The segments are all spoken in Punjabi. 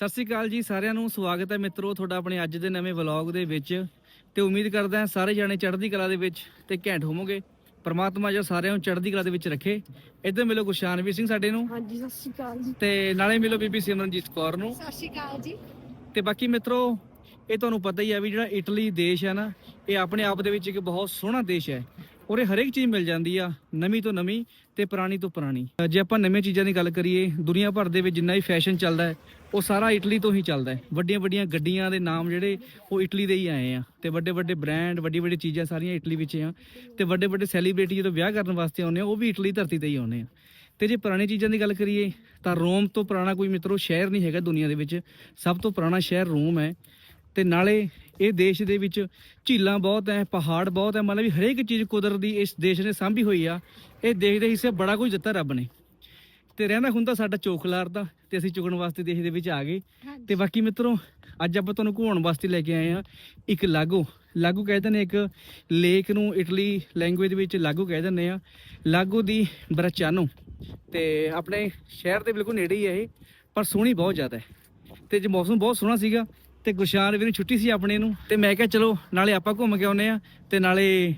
ਸਤਿ ਸ੍ਰੀ ਅਕਾਲ ਜੀ ਸਾਰਿਆਂ ਨੂੰ ਸਵਾਗਤ ਹੈ ਮਿੱਤਰੋ ਤੁਹਾਡਾ ਆਪਣੇ ਅੱਜ ਦੇ ਨਵੇਂ ਵਲੌਗ ਦੇ ਵਿੱਚ। ਤੇ ਉਮੀਦ ਕਰਦਾ ਹਾਂ ਸਾਰੇ ਜਾਣੇ ਚੜ੍ਹਦੀ ਕਲਾ ਦੇ ਵਿੱਚ ਤੇ ਘੈਂਟ ਹੋਵੋਗੇ। ਪਰਮਾਤਮਾ ਜੋ ਸਾਰਿਆਂ ਨੂੰ ਚੜ੍ਹਦੀ ਕਲਾ ਦੇ ਵਿੱਚ ਰੱਖੇ। ਇੱਧਰ ਮਿਲੋ ਗੁਸ਼ਾਨਵੀਰ ਸਿੰਘ ਸਾਡੇ ਨੂੰ। ਹਾਂਜੀ ਸਤਿ ਸ਼੍ਰੀ ਅਕਾਲ ਜੀ। ਤੇ ਨਾਲੇ ਮਿਲੋ ਬੀਬੀ ਸਿਮਰਨਜੀਤ ਕੌਰ ਨੂੰ। ਸਤਿ ਸ਼੍ਰੀ ਅਕਾਲ ਜੀ। ਤੇ ਬਾਕੀ ਮਿੱਤਰੋ ਇਹ ਤੁਹਾਨੂੰ ਪਤਾ ਹੀ ਹੈ ਵੀ ਜਿਹੜਾ ਇਟਲੀ ਦੇਸ਼ ਹੈ ਨਾ ਇਹ ਆਪਣੇ ਆਪ ਦੇ ਵਿੱਚ ਇੱਕ ਬਹੁਤ ਸੋਹਣਾ ਦੇਸ਼ ਹੈ। ਉਰੇ ਹਰੇਕ ਚੀਜ਼ ਮਿਲ ਜਾਂਦੀ ਆ, ਨਵੀਂ ਤੋਂ ਨਵੀਂ ਤੇ ਪੁਰਾਣੀ ਤੋਂ ਪੁਰਾਣੀ। ਜੇ ਆਪਾਂ ਨਵੇਂ ਚੀਜ਼ਾਂ ਦੀ ਗੱਲ ਕਰੀਏ, ਦੁਨੀਆ ਭਰ ਦੇ ਵਿੱਚ ਜਿੰਨਾ ਵੀ ਫੈਸ਼ਨ ਚੱਲਦਾ ਹੈ, ਉਹ ਸਾਰਾ ਇਟਲੀ ਤੋਂ ਹੀ ਚੱਲਦਾ ਹੈ। ਵੱਡੀਆਂ ਵੱਡੀਆਂ ਗੱਡੀਆਂ ਦੇ ਨਾਮ ਜਿਹੜੇ, ਉਹ ਇਟਲੀ ਦੇ ਹੀ ਆਏ ਆ। ਤੇ ਵੱਡੇ ਵੱਡੇ ਬ੍ਰਾਂਡ ਵੱਡੀ ਵੱਡੀ ਚੀਜ਼ਾਂ ਸਾਰੀਆਂ ਇਟਲੀ ਵਿੱਚ ਆ। ਤੇ ਵੱਡੇ ਵੱਡੇ ਸੈਲੀਬ੍ਰਿਟੀ ਜਦੋਂ ਵਿਆਹ ਕਰਨ ਵਾਸਤੇ ਆਉਂਦੇ ਆ, ਉਹ ਵੀ ਇਟਲੀ ਧਰਤੀ ਤੇ ਹੀ ਆਉਂਦੇ ਆ। ਤੇ ਜੇ ਪੁਰਾਣੀ ਚੀਜ਼ਾਂ ਦੀ ਗੱਲ ਕਰੀਏ, ਤਾਂ ਰੋਮ ਤੋਂ ਪੁਰਾਣਾ ਕੋਈ ਮਿੱਤਰੋ ਸ਼ਹਿਰ ਨਹੀਂ ਹੈਗਾ ਦੁਨੀਆ ਦੇ ਵਿੱਚ। ਸਭ ਤੋਂ ਪੁਰਾਣਾ ਸ਼ਹਿਰ ਰੋਮ ਹੈ। ਤੇ ਨਾਲੇ ਇਹ ਦੇਸ਼ ਦੇ ਵਿੱਚ ਝੀਲਾਂ ਬਹੁਤ ਹੈ ਪਹਾੜ ਬਹੁਤ ਹੈ ਮਤਲਬ ਵੀ ਹਰੇਕ ਚੀਜ਼ ਕੁਦਰਤ ਦੀ ਇਸ ਦੇਸ਼ ਨੇ ਸਾਂਭੀ ਹੋਈ ਆ। ਇਹ ਦੇਸ਼ ਦੇ ਹਿੱਸੇ ਬੜਾ ਕੁਝ ਦਿੱਤਾ ਰੱਬ ਨੇ। ਤੇ ਰਹਿੰਦਾ ਹੁੰਦਾ ਸਾਡਾ ਚੋਖਲਾਰ ਦਾ ਤੇ ਅਸੀਂ ਚੁਗਣ ਵਾਸਤੇ ਦੇਸ਼ ਦੇ ਵਿੱਚ ਆ ਗਏ। ਤੇ ਬਾਕੀ ਮਿੱਤਰੋ ਅੱਜ ਆਪਾਂ ਤੁਹਾਨੂੰ ਘੁਮਾਉਣ ਵਾਸਤੇ ਲੈ ਕੇ ਆਏ ਆ ਇੱਕ ਲਾਗੋ। ਲਾਗੋ ਕਹਿੰਦੇ ਨੇ ਇੱਕ ਲੇਕ ਨੂੰ ਇਟਲੀ ਲੈਂਗੁਏਜ ਵਿੱਚ ਲਾਗੋ ਕਹਿ ਦਿੰਦੇ ਆ। ਲਾਗੋ ਦੀ ਬਰਚਾਨੋ। ਤੇ ਆਪਣੇ ਸ਼ਹਿਰ ਦੇ ਬਿਲਕੁਲ ਨੇੜੇ ਹੀ ਹੈ ਇਹ ਪਰ ਸੋਹਣੀ ਬਹੁਤ ਜ਼ਿਆਦਾ ਹੈ ਤੇ ਜੇ ਮੌਸਮ ਬਹੁਤ ਸੋਹਣਾ ਸੀਗਾ ਤੇ ਗੁਸ਼ਾਨ ਵੀਰ ਨੂੰ ਛੁੱਟੀ ਸੀ ਆਪਣੇ ਨੂੰ। ਤੇ ਮੈਂ ਕਿਹਾ, ਚਲੋ, ਨਾਲੇ ਆਪਾਂ ਘੁੰਮ ਕੇ ਆਉਨੇ ਆ ਤੇ ਨਾਲੇ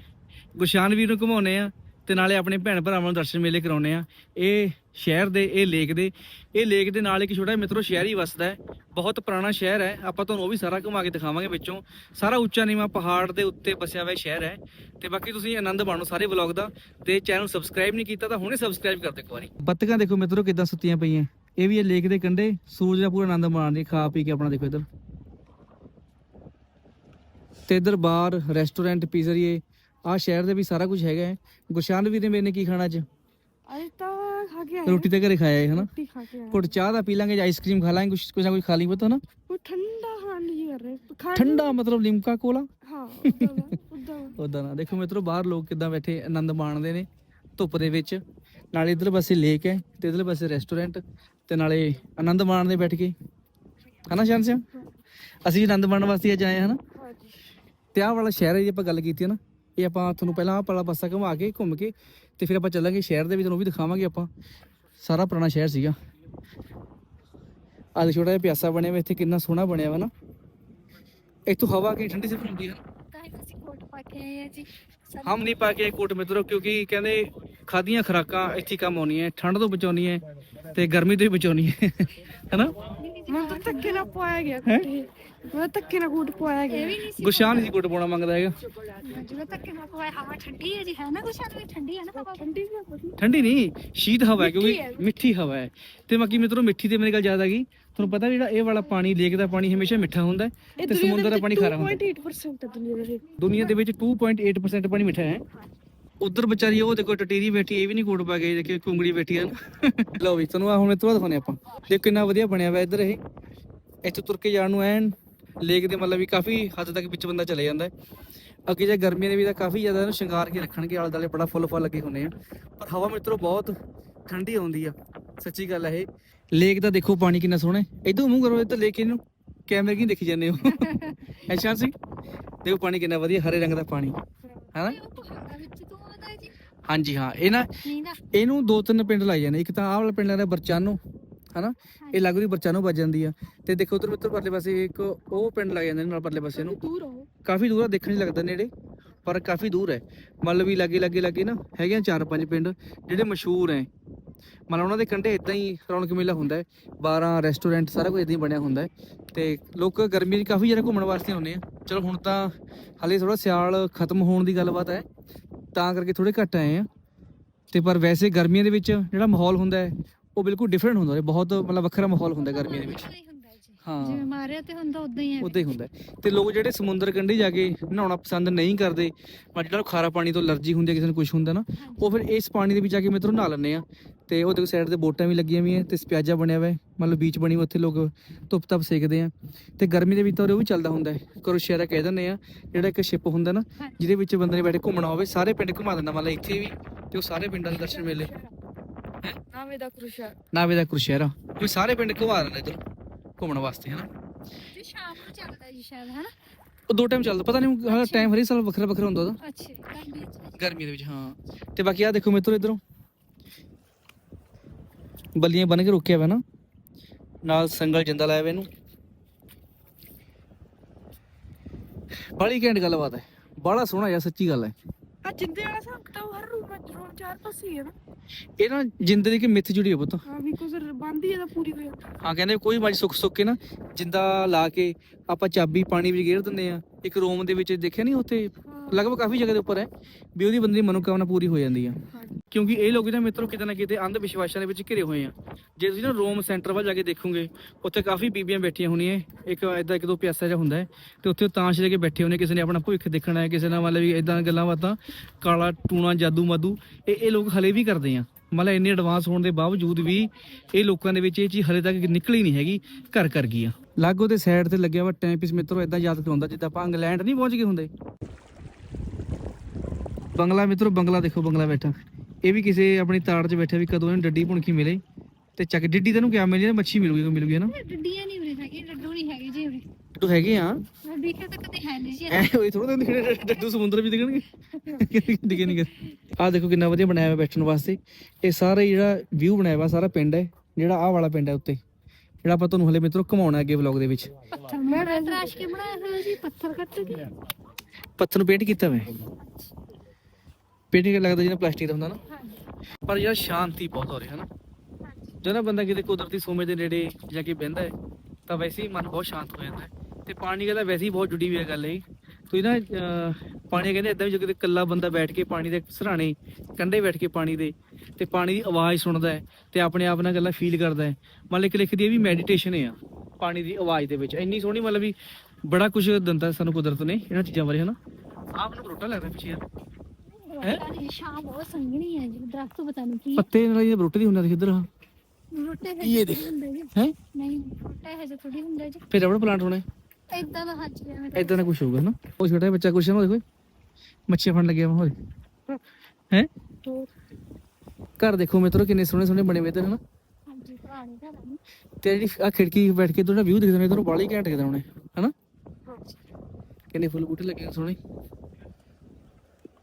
ਗੁਸ਼ਾਨ ਵੀਰ ਨੂੰ ਘੁਮਾਉਨੇ ਆ ਤੇ ਨਾਲੇ ਆਪਣੇ ਭੈਣ ਭਰਾਵਾਂ ਨੂੰ ਦਰਸ਼ਨ ਮੇਲੇ ਕਰਾਉਨੇ ਆ ਇਹ ਸ਼ਹਿਰ ਦੇ, ਇਹ ਲੇਕ ਦੇ, ਇਹ ਲੇਕ ਦੇ ਨਾਲ ਇੱਕ ਛੋਟਾ ਜਿਹਾ ਮਿੱਤਰੋ ਸ਼ਹਿਰ ਹੀ ਵਸਦਾ ਹੈ। ਬਹੁਤ ਪੁਰਾਣਾ ਸ਼ਹਿਰ ਹੈ। ਆਪਾਂ ਤੁਹਾਨੂੰ ਉਹ ਵੀ ਸਾਰਾ ਘੁਮਾ ਕੇ ਦਿਖਾਵਾਂਗੇ ਵਿੱਚੋਂ। ਸਾਰਾ ਉੱਚਾ ਨੀਵਾਂ ਪਹਾੜ ਦੇ ਉੱਤੇ ਵਸਿਆ ਹੋਇਆ ਸ਼ਹਿਰ ਹੈ। ਤੇ ਬਾਕੀ ਤੁਸੀਂ ਆਨੰਦ ਮਾਣੋ ਸਾਰੇ ਵਲੌਗ ਦਾ। ਤੇ ਚੈਨਲ ਸਬਸਕ੍ਰਾਈਬ ਨਹੀਂ ਕੀਤਾ ਤਾਂ ਹੁਣੇ ਸਬਸਕ੍ਰਾਈਬ ਕਰ ਦਿਓ ਇੱਕ ਵਾਰੀ। ਬੱਤਕਾਂ ਦੇਖੋ ਮਿੱਤਰੋ ਕਿੱਦਾਂ ਸੁੱਤੀਆਂ ਪਈਆਂ। ਇਹ ਵੀ ਇਹ ਲੇਕ ਦੇ ਕੰਢੇ। ਸੂਰਜ ਦਾ ਪੂਰਾ ਆਨੰਦ ਮਾਣ ਰਹੀ ਖਾ ਪੀ ਕੇ ਆਪਣਾ ਦੇਖੋ ਇੱਧਰ। ਤੇ ਇੱਧਰ ਬਾਰ ਰੈਸਟੋਰੈਂਟ ਪੀਜ਼ਰੀਏ ਆ ਸ਼ਹਿਰ ਦੇ ਵੀ ਸਾਰਾ ਕੁਝ ਹੈਗਾ ਹੈ। ਗੁਸ਼ਾਨ ਵੀਰ ਨੇ ਮੇਰੇ ਨੇ ਕੀ ਖਾਣਾ ਅੱਜ? ਅੱਜ ਤਾਂ ਖਾ ਕੇ ਆਏ ਰੋਟੀ ਤਾਂ ਘਰੇ ਖਾਇਆ ਹੈ ਹਨਾ? ਰੋਟੀ ਖਾ ਕੇ ਆਏ। ਕੁਝ ਚਾਹ ਦਾ ਪੀ ਲਾਂਗੇ ਜਾਂ ਆਈਸਕ੍ਰੀਮ ਖਾ ਲਾਂਗੇ ਕੁਝ ਕੁਝ ਨਾ ਕੁਝ ਖਾ ਲਈ ਪਤਾ ਨਾ ਉਹ ਠੰਡਾ ਖਾਣ ਨਹੀਂ ਕਰ ਰਹੇ। ਖਾ ਠੰਡਾ ਮਤਲਬ ਲਿਮਕਾ ਕੋਲਾ? ਹਾਂ ਉਦਾਂ ਦਾ ਉਦਾਂ ਦਾ। ਉਦਾਂ ਨਾ ਦੇਖੋ ਮਿੱਤਰੋ ਬਾਹਰ ਲੋਕ ਕਿੱਦਾਂ ਬੈਠੇ ਆਨੰਦ ਮਾਣਦੇ ਨੇ ਧੁੱਪ ਦੇ ਵਿੱਚ। ਨਾਲੇ ਇਧਰ ਪਾਸੇ ਲੇਕ ਹੈ ਤੇ ਇਧਰ ਪਾਸੇ ਰੈਸਟੋਰੈਂਟ ਤੇ ਨਾਲੇ ਆਨੰਦ ਮਾਣਦੇ ਬੈਠ ਕੇ। ਹਨਾ ਸ਼ਾਨ ਸਿੰਘ ਅਸੀਂ ਆਨੰਦ ਮਾਣਨ ਵਾਸਤੇ ਅੱਜ ਆਏ ਹਾਂ ਹਨਾ? ਤੇ ਆਹ ਵਾਲਾ ਸ਼ਹਿਰ ਹੈ ਜੀ ਆਪਾਂ ਗੱਲ ਕੀਤੀ ਹੈ ਨਾ ਇਹ ਆਪਾਂ ਤੁਹਾਨੂੰ ਪਹਿਲਾਂ ਆਹ ਵਾਲਾ ਪਾਸਾ ਘੁਮਾ ਕੇ ਘੁੰਮ ਕੇ ਤੇ ਫਿਰ ਆਪਾਂ ਚੱਲਾਂਗੇ ਸ਼ਹਿਰ ਦੇ ਵਿੱਚ ਤੁਹਾਨੂੰ ਉਹ ਵੀ ਦਿਖਾਵਾਂਗੇ ਆਪਾਂ। ਸਾਰਾ ਪੁਰਾਣਾ ਸ਼ਹਿਰ ਸੀਗਾ। ਆਹ ਛੋਟਾ ਜਿਹਾ ਪਿਆਸਾ ਬਣਿਆ ਹੋਇਆ ਇੱਥੇ ਕਿੰਨਾ ਸੋਹਣਾ ਬਣਿਆ ਵਾ ਨਾ। ਇੱਥੋਂ ਹਵਾ ਕਿ ਠੰਡੀ ਸਿਰ ਹੁੰਦੀ ਹੈ ਤਾਂ ਅਸੀਂ ਕੋਟ ਪਾ ਕੇ ਆਏ ਆ ਜੀ? ਹਮ ਨਹੀਂ ਪਾ ਕੇ ਕੋਟ ਮਿੱਤਰੋ ਕਿਉਂਕਿ ਕਹਿੰਦੇ ਖਾਦੀਆਂ ਖਰਾਕਾਂ ਇੱਥੇ ਹੀ ਕੰਮ ਆਉਣੀਆਂ ਠੰਡ ਤੋਂ ਬਚਾਉਣੀਆਂ ਤੇ ਗਰਮੀ ਤੋਂ ਵੀ ਬਚਾਉਣੀਆਂ ਹੈਨਾ? ਮੈਂ ਤਾਂ ਧੱਕੇ ਨਾਲ ਪਾਇਆ ਗਿਆ ਮੈਂ ਧੱਕੇ ਨਾਲ ਕੋਟ ਪਾਇਆ ਗਿਆ। ਗੁਸ਼ਾਨ ਜੀ ਕੋਟ ਪਾਉਣਾ ਮੰਗਦਾ ਹੈਗਾ। ਜਿਵੇਂ ਧੱਕੇ ਨਾਲ ਪਾਇਆ ਹਵਾ ਠੰਡੀ ਹੈ ਜੀ ਹੈ ਨਾ ਕੁਛ ਆਦਮੀ ਠੰਡੀ ਹੈ ਨਾ ਹਵਾ? ਠੰਡੀ ਨਹੀਂ ਸ਼ੀਤ ਹਵਾ ਹੈ ਮਿੱਠੀ ਕਿਉਂਕਿ ਹੈ। ਮਿੱਠੀ ਹਵਾ ਹੈ। ਤੇ ਬਾਕੀ ਮਿੱਤਰੋ ਮਿੱਠੀ ਤੇ ਮੇਰੇ ਗੱਲ ਜ਼ਿਆਦਾ ਗਈ ਤੁਹਾਨੂੰ ਪਤਾ ਵੀ ਜਿਹੜਾ ਇਹ ਵਾਲਾ ਪਾਣੀ ਲੇਕ ਦਾ ਪਾਣੀ ਹਮੇਸ਼ਾ ਮਿੱਠਾ ਹੁੰਦਾ ਹੈ ਤੇ ਸਮੁੰਦਰ ਦਾ ਪਾਣੀ ਖਾਰਾ ਹੁੰਦਾ ਹੈ। 2.8% ਹੈ ਦੁਨੀਆ ਦਾ rate। ਦੁਨੀਆ ਦੇ ਵਿੱਚ 2.8% ਪਾਣੀ ਮਿੱਠਾ ਹੈ। ਉਧਰ ਵਿਚਾਰੀ ਉਹ ਦੇਖੋ ਟਟੀਰੀ ਬੈਠੀ ਇਹ ਵੀ ਨਹੀਂ ਕੋਟ ਪਾ ਕੇ ਦੇਖੇ ਕੁੰਗੜੀ ਬੈਠੀ ਹੈ। ਲਓ ਵੀ ਤੁਹਾਨੂੰ ਆ ਹੁਣ ਇਹ ਤੋਂ ਬਾਅਦ ਦਿਖਾਉਂਦੇ ਆਪਾਂ। ਦੇਖ ਕਿੰਨਾ ਵਧੀਆ ਬਣਿਆ ਹੋਇਆ ਇੱਧਰ ਇਹ। ਇੱਥੇ ਤੁਰ ਕੇ ਜਾਣ ਨੂੰ ਐਨ ਲੇਕ ਦੇ ਮਤਲਬ ਵੀ ਕਾਫੀ ਹੱਦ ਤੱਕ ਵਿੱਚ ਬੰਦਾ ਚਲੇ ਜਾਂਦਾ ਹੈ। ਅੱਗੇ ਜੇ ਗਰਮੀਆਂ ਦੇ ਵੀ ਤਾਂ ਕਾਫੀ ਜ਼ਿਆਦਾ ਇਹਨੂੰ ਸ਼ਿੰਗਾਰ ਕੇ ਰੱਖਣਗੇ ਆਲੇ ਦੁਆਲੇ ਬੜਾ ਫੁੱਲ ਫੁੱਲ ਲੱਗੇ ਹੁੰਦੇ ਆ। ਪਰ ਹਵਾ ਮਿੱਤਰੋ ਬਹੁਤ ਠੰਡੀ ਆਉਂਦੀ ਆ ਸੱਚੀ ਗੱਲ ਹੈ ਇਹ। ਲੇਕ ਦਾ ਦੇਖੋ ਪਾਣੀ ਕਿੰਨਾ ਸੋਹਣਾ ਇਧਰ ਮੂੰਹ ਕਰੋ ਇੱਧਰ ਲੇਕ ਇਹਨੂੰ ਕੈਮਰੇ ਕੀ ਦੇਖੀ ਜਾਂਦੇ ਹੋ? ਐਸ਼ਾਨ ਸਿੰਘ ਦੇਖੋ ਪਾਣੀ ਕਿੰਨਾ ਵਧੀਆ ਹਰੇ ਰੰਗ ਦਾ ਪਾਣੀ। ਹੈਨਾ? ਤੋਂ ਹਾਂਜੀ ਹਾਂ ਇਹ ਨਾ ਇਹਨੂੰ ਦੋ ਤਿੰਨ ਪਿੰਡ ਲਾਈ ਜਾਂਦੇ ਇੱਕ ਤਾਂ ਆਹ ਵਾਲਾ ਪਿੰਡ ਲੱਗਦਾ ਬਰਚਾਨੋ ਹਨਾ? ਇਹ ਲੱਗਦੀ ਦੀ ਬਰਚਾਨੋ ਵੱਜ ਜਾਂਦੀ ਆ। ਤੇ ਦੇਖੋ ਉਧਰ ਮਿੱਤਰ ਪਰਲੇ ਪਾਸੇ ਇੱਕ ਉਹ ਪਿੰਡ ਲੱਗ ਜਾਂਦੇ ਨੇ ਨਾਲ ਪਰਲੇ ਪਾਸੇ ਨੂੰ। ਦੂਰ ਹੋ ਕਾਫੀ ਦੂਰ ਆ ਦੇਖਣ 'ਚ ਲੱਗਦਾ ਨੇੜੇ ਪਰ ਕਾਫੀ ਦੂਰ ਹੈ। ਮਤਲਬ ਵੀ ਲਾਗੇ ਲਾਗੇ ਲਾਗੇ ਨਾ ਹੈਗੇ ਆ ਚਾਰ ਪੰਜ ਪਿੰਡ ਜਿਹੜੇ ਮਸ਼ਹੂਰ ਹੈ। ਮਤਲਬ ਉਹਨਾਂ ਦੇ ਕੰਢੇ ਇਦਾਂ ਹੀ ਰੌਣਕ ਮੇਲਾ ਹੁੰਦਾ ਹੈ। 12 ਰੈਸਟੋਰੈਂਟ ਸਾਰਾ ਕੁਝ ਇਦਾਂ ਹੀ ਬਣਿਆ ਹੁੰਦਾ ਹੈ। ਤੇ ਲੋਕ ਗਰਮੀ 'ਚ ਕਾਫੀ ਜ਼ਿਆਦਾ ਘੁੰਮਣ ਵਾਸਤੇ ਆਉਂਦੇ ਆ। ਚਲੋ ਹੁਣ ਤਾਂ ਹਾਲੇ ਥੋੜਾ ਸਿਆਲ ਖਤਮ ਹੋਣ ਦੀ ਗੱਲਬਾਤ ਹੈ। ਤਾਂ ਕਰਕੇ ਥੋੜੇ ਘੱਟ ਆਏ ਆ। ਤੇ ਪਰ ਵੈਸੇ ਗਰਮੀਆਂ ਦੇ ਵਿੱਚ ਜਿਹੜਾ ਮਾਹੌਲ ਹੁੰਦਾ ਹੈ ਉਹ ਬਿਲਕੁਲ ਡਿਫਰੈਂਟ ਹੁੰਦਾ ਹੈ ਬਹੁਤ ਮਤਲਬ ਵੱਖਰਾ ਮਾਹੌਲ ਹੁੰਦਾ ਗਰਮੀਆਂ ਦੇ ਵਿੱਚ। ਹਾਂ ਜਿਵੇਂ ਮਾਰਿਆ ਤੇ ਹੁੰਦਾ ਉਦਾਂ ਹੀ ਹੈ। ਉਦਾਂ ਹੀ ਹੁੰਦਾ। ਤੇ ਲੋਕ ਜਿਹੜੇ ਸਮੁੰਦਰ ਕੰਢੇ ਜਾ ਕੇ ਨਹਾਉਣਾ ਪਸੰਦ ਨਹੀਂ ਕਰਦੇ ਪਰ ਜਿਹੜਾ ਖਾਰਾ ਪਾਣੀ ਤੋਂ ਅਲਰਜੀ ਹੁੰਦੀ ਹੈ ਕਿਸੇ ਨੂੰ ਕੁਝ ਹੁੰਦਾ ਨਾ ਉਹ ਫਿਰ ਇਸ ਪਾਣੀ ਦੇ ਵਿੱਚ ਜਾ ਕੇ ਮਿੱਤਰੋ ਨਹਾ ਲੈਂਦੇ ਆ। ਤੇ ਉਹ ਦੇਖੋ ਸਾਈਡ ਤੇ ਬੋਟਾਂ ਵੀ ਲੱਗੀਆਂ ਹੋਈਆਂ ਤੇ ਸਪਿਆਜਾ ਬਣਿਆ ਹੋਇਆ ਹੈ। ਮਤਲਬ ਬੀਚ ਬਣੀ ਉੱਥੇ ਲੋਕ ਧੁੱਪ ਤਪ ਸੇਕਦੇ ਆ। ਤੇ ਗਰਮੀ ਦੇ ਵਿੱਚ ਤਾਂ ਉਹ ਵੀ ਚੱਲਦਾ ਹੁੰਦਾ ਹੈ। ਕਰੋਸ਼ੀਆ ਕਹਿ ਦਿੰਦੇ ਆ ਜਿਹੜਾ ਇੱਕ ਸ਼ਿਪ ਹੁੰਦਾ ਨਾ ਜਿਹਦੇ ਵਿੱਚ ਬੰਦੇ ਨੇ ਬੈਠੇ ਘੁੰਮਣਾ ਹੋਵੇ ਸਾਰੇ ਪਿੰਡ ਘੁਮਾ ਦਿੰਦਾ ਮਤਲਬ ਇੱਥੇ ਵੀ ਤੇ ਉਹ ਸਾਰੇ ਪਿੰਡਾਂ ਦੇ ਦਰਸ਼ਨ ਮੇਲੇ ਨਾਵੇਂ ਦਾ ਕ੍ਰੁਸ਼ਾ ਨਾਵੇ ਦਾ ਕਰੋਸ਼ੀਆ ਕੋਈ ਸਾਰੇ ਪਿੰਡ ਘੁਮਾ ਦਿੰਦਾ ਇੱਧਰ ਘੁੰਮਣ ਵਾਸਤੇ ਹਨਾ? ਤੇ ਸ਼ਾਮ ਨੂੰ ਚੱਲਦਾ ਜੀ ਸ਼ਾਇਦ ਹੈ ਨਾ ਉਹ ਦੋ ਟਾਈਮ ਚੱਲਦਾ ਪਤਾ ਨਹੀਂ ਹਾਂ ਟਾਈਮ ਹਰੇ ਸਾਲ ਵੱਖਰਾ ਵੱਖਰਾ ਹੁੰਦਾ ਉਹਦਾ। ਅੱਛਾ ਗਰਮੀ ਚ ਗਰਮੀ ਦੇ ਵਿੱਚ ਹਾਂ। ਤੇ ਬਾਕੀ ਆ ਦੇਖੋ ਮਿੱਤਰੋ ਇਧਰੋਂ। ਬੱਲੀਆਂ ਬਣ ਕੇ ਰੁਕਿਆ ਹੋਇਆ ਨਾ। ਨਾਲ ਸੰਗਲ ਜਿੰਦਾ ਲਾਇਆ ਵੇ ਇਹਨੂੰ। ਬੜੀ ਘੈਂਟ ਗੱਲਬਾਤ ਹੈ। ਬੜਾ ਸੋਹਣਾ ਯਾਰ ਸੱਚੀ ਗੱਲ ਹੈ। ਆ ਜਿੰਦੇ ਵਾਲਾ ਹਿਸਾਬ ਕਿਤਾਬ ਹਰ ਰੂਮ ਵਿੱਚ ਰੂਮ ਚਾਰ ਪਾਸੇ ਹੀ ਹੈ ਨਾ। ਇਹ ਨਾ ਜਿੰਦੇ ਦੀ ਕਿ ਮਿੱਥ ਜੁੜੀ ਹੈ ਪੁੱਤ। ਹਾਂ ਵੀ ਕੁਝ ਬੰਦ ਹੀ ਇਹਦਾ ਪੂਰੀ ਹੋ ਜਾਂਦੀ। ਹਾਂ ਕਹਿੰਦੇ ਕੋਈ ਮਰਜ਼ੀ ਸੁੱਕ ਸੁੱਕ ਕੇ ਨਾ ਜਿੰਦਾ ਲਾ ਕੇ ਆਪਾਂ ਚਾਬੀ ਪਾਣੀ ਵਿੱਚ ਗੇਰ ਦਿੰਦੇ ਆ। ਇੱਕ ਰੂਮ ਦੇ ਵਿੱਚ ਦੇਖਿਆ ਨਹੀਂ ਉੱਥੇ? ਲਗਭਗ ਕਾਫੀ ਜਗ੍ਹਾ ਦੇ ਉੱਪਰ ਹੈ ਵੀ ਉਹਦੀ ਬੰਦੇ ਦੀ ਮਨੋਕਾਮਨਾ ਪੂਰੀ ਹੋ ਜਾਂਦੀ ਆ। ਕਿਉਂਕਿ ਇਹ ਲੋਕ ਨਾ ਮਿੱਤਰੋ ਕਿਤੇ ਨਾ ਕਿਤੇ ਅੰਧ ਵਿਸ਼ਵਾਸਾਂ ਦੇ ਵਿੱਚ ਘਿਰੇ ਹੋਏ ਆ। ਜੇ ਤੁਸੀਂ ਨਾ ਰੋਮ ਸੈਂਟਰ ਵੱਲ ਜਾ ਕੇ ਦੇਖੋਗੇ ਉੱਥੇ ਕਾਫੀ ਬੀਬੀਆਂ ਬੈਠੀਆਂ ਹੋਣੀਆਂ ਇੱਕ ਐਦਾਂ ਇੱਕ ਦੋ ਪਿਆਸਾ ਜਿਹਾ ਹੁੰਦਾ ਹੈ ਤੇ ਉੱਥੇ ਤਾਸ਼ ਲੈ ਕੇ ਬੈਠੇ ਹੋਣੇ ਕਿਸੇ ਨੇ ਆਪਣਾ ਭਵਿੱਖ ਦੇਖਣਾ ਹੈ ਕਿਸੇ ਨਾਲ ਮਤਲਬ ਵੀ ਇਦਾਂ ਗੱਲਾਂ ਬਾਤਾਂ ਕਾਲਾ ਟੂਣਾ ਜਾਦੂ ਮਾਦੂ ਇਹ ਇਹ ਲੋਕ ਹਲੇ ਵੀ ਕਰਦੇ ਆ। ਮਤਲਬ ਇੰਨੇ ਐਡਵਾਂਸ ਹੋਣ ਦੇ ਬਾਵਜੂਦ ਵੀ ਇਹ ਲੋਕਾਂ ਦੇ ਵਿੱਚ ਇਹ ਚੀਜ਼ ਹਲੇ ਤੱਕ ਨਿਕਲੀ ਨਹੀਂ ਹੈਗੀ ਘਰ ਕਰ ਗਈ ਆ। ਲਾਗੋ ਤੇ ਸਾਈਡ ਤੇ ਲੱਗਿਆ ਵਾ ਟਾਈਮ ਪੀਸ ਮਿੱਤਰੋ ਇਦਾਂ ਯਾਦ ਕਰਾਉਂਦਾ ਜਿੱਦਾਂ ਆਪਾਂ ਇੰਗਲੈਂਡ ਨਹੀਂ ਪਹੁੰਚ ਗਏ ਹੁੰਦੇ। ਬੰਗਲਾ ਮਿੱਤਰੋ ਬੰਗਲਾ ਦੇਖੋ ਬੰਗਲਾ ਬੈਠਾ। ਇਹ ਵੀ ਕਿਸੇ ਆਪਣੀ ਤਾੜ 'ਚ ਬੈਠਾ ਵੀ ਕਦੋਂ ਇਹਨੂੰ ਡੱਡੀ ਭੁਣਕੀ ਮਿਲੇ ਤੇ ਚੱਕ ਡਿੱਡੀ ਤੈਨੂੰ ਕਿਆ ਮਿਲੀ ਨਾ ਮੱਛੀ ਮਿਲੂਗੀ ਕੋਈ ਮਿਲੂਗੀ ਨਾ ਡੱਡੀਆਂ ਨਹੀਂ ਉਰੇ ਹੈਗੇ ਡੱਡੂ ਨਹੀਂ ਹੈਗੇ ਜੀ ਉਰੇ। ਤੂੰ ਹੈਗੇ ਆ? ਮੈਂ ਦੇਖਿਆ ਤਾਂ ਕਦੇ ਹੈ ਨਹੀਂ ਜੀ ਐ ਹੋਈ ਥੋੜਾ ਦਿਨ ਡੱਡੂ ਸਮੁੰਦਰ ਵੀ ਦਿਖਣਗੇ। ਦਿਖੇ ਨਹੀਂ ਆ ਦੇਖੋ ਕਿੰਨਾ ਵਧੀਆ ਬਣਾਇਆ ਹੋਇਆ ਬੈਠਣ ਵਾਸਤੇ। ਇਹ ਸਾਰਾ ਜਿਹੜਾ ਵਿਊ ਬਣਾਇਆ ਹੋਇਆ ਸਾਰਾ ਪਿੰਡ ਹੈ ਜਿਹੜਾ ਆਹ ਵਾਲਾ ਪਿੰਡ ਹੈ ਉੱਤੇ। ਜਿਹੜਾ ਆਪਾਂ ਤੁਹਾਨੂੰ ਹਲੇ ਮਿੱਤਰੋ ਘਮਾਉਣਾ ਅੱਗੇ ਵਲੌਗ ਦੇ ਵਿੱਚ। ਪੱਥਰ ਮੈਂ ਤਰਾਸ਼ ਕੇ ਬਣਾਇਆ ਹੋਇਆ ਜੀ ਪੱਥਰ ਕੱਟ ਕੇ। ਪੱਥਰ ਨੂੰ ਪੇਂਟ ਕੀਤਾ ਹੋਇਆ ਪੇਂਟਿੰਗ ਲੱਗਦਾ ਜਿਵੇਂ ਪਲਾਸਟਿਕ ਦਾ ਹੁੰਦਾ ਨਾ। ਪਰ ਯਾਰ ਸ਼ਾਂਤੀ ਬਹੁਤ ਹੋ ਰਹੀ ਹੈ ਨਾ। ਜਦੋਂ ਬੰਦਾ ਕਿਤੇ ਕੁਦਰਤੀ ਸੋਮੇ ਦੇ ਨੇੜੇ ਜਾ ਕੇ ਬਹਿੰਦਾ ਹੈ ਤਾਂ ਵੈਸੇ ਹੀ ਮਨ ਬਹੁਤ ਸ਼ਾਂਤ ਹੋ ਜਾਂਦਾ ਹੈ। ਤੇ ਪਾਣੀ ਕਹਿੰਦਾ ਵੈਸੇ ਹੀ ਬਹੁਤ ਜੁੜੀ ਹੋਈ ਹੈ ਗੱਲ ਇਹ। ਤੁਸੀਂ ਨਾ ਪਾਣੀ ਕਹਿੰਦੇ ਇਦਾਂ ਵੀ ਜੇ ਕਿਤੇ ਇਕੱਲਾ ਬੰਦਾ ਬੈਠ ਕੇ ਪਾਣੀ ਦੇ ਸਰਾਣੇ ਕੰਢੇ ਬੈਠ ਕੇ ਪਾਣੀ ਦੇ ਤੇ ਪਾਣੀ ਦੀ ਆਵਾਜ਼ ਸੁਣਦਾ ਹੈ ਤੇ ਆਪਣੇ ਆਪ ਨਾਲ ਗੱਲਾਂ ਫੀਲ ਕਰਦਾ ਹੈ। ਮੰਨ ਲਓ ਇੱਕ ਲਿਖਦੀ ਹੈ ਵੀ ਮੈਡੀਟੇਸ਼ਨ ਹੈ ਪਾਣੀ ਦੀ ਆਵਾਜ਼ ਦੇ ਵਿੱਚ। ਇੰਨੀ ਸੋਹਣੀ ਮਤਲਬ ਵੀ ਬੜਾ ਕੁਝ ਦਿੰਦਾ ਸਾਨੂੰ ਕੁਦਰਤ ਨੇ ਇਹਨਾਂ ਚੀਜ਼ਾਂ ਬਾਰੇ ਹਨਾ ਆਪ ਨੂੰ ਰੋਟਾ ਲੱਗਦਾ ਪਿੱਛੇ। ਯਾਰ ਹੈਂ? ਜੀ ਸ਼ਾਮ ਬਹੁਤ ਸੰਘਣੀ ਹੈ ਜੀ ਦਰਖਤ ਪਤਾ ਨਹੀਂ ਕੀ। ਪੱਤੇ ਨਾਲ ਇਹ ਰੋਟੀ ਦੀ ਹੁੰਦਾ ਦੇਖ ਇੱਧਰ? ਰੋਟੇ ਹੈ ਇਹ ਦੇਖ। ਹੈ? ਨਹੀਂ ਰੋਟੇ ਹੈ ਜੋ ਥੋੜੀ ਹੁੰਦਾ ਜੀ। ਫਿਰ ਰਬੜ ਪਲਾਂਟ ਹੋਣਾ ਹੈ ਇਦਾਂ ਦਾ ਹੱਜ ਗਿਆ ਮੈਂ ਇਦਾਂ ਦਾ ਕੁਝ ਹੋਊਗਾ ਨਾ ਉਹ ਛੋਟਾ ਜਿਹਾ ਬੱਚਾ ਕੁਛ ਨਾ ਦੇਖੋ ਮੱਛੀਆਂ ਫੜਨ ਲੱਗਿਆ ਵਾ ਹੋਰੇ? ਹੈ ਘਰ ਦੇਖੋ ਮਿੱਤਰੋ ਕਿੰਨੇ ਸੋਹਣੇ ਸੋਹਣੇ ਬਣੇ ਹੋਏ ਤੇ ਹਨਾ? ਹਾਂਜੀ ਪੁਰਾਣੇ ਘਰ ਆ ਨਾ। ਤੇ ਜਿਹੜੀ ਆ ਖਿੜਕੀ ਬੈਠ ਕੇ ਤੁਹਾਡਾ ਵਿਊ ਦਿਖਦਾ ਨੇ ਇਧਰੋਂ ਬਾਲੀ ਘੈਂਟ ਦਿਖਦਾ ਹੋਣੇ ਹਨਾ? ਹਾਂਜੀ। ਕਿੰਨੇ ਫੁੱਲ ਬੂਟੇ ਲੱਗੇ ਨੇ ਸੋਹਣੇ।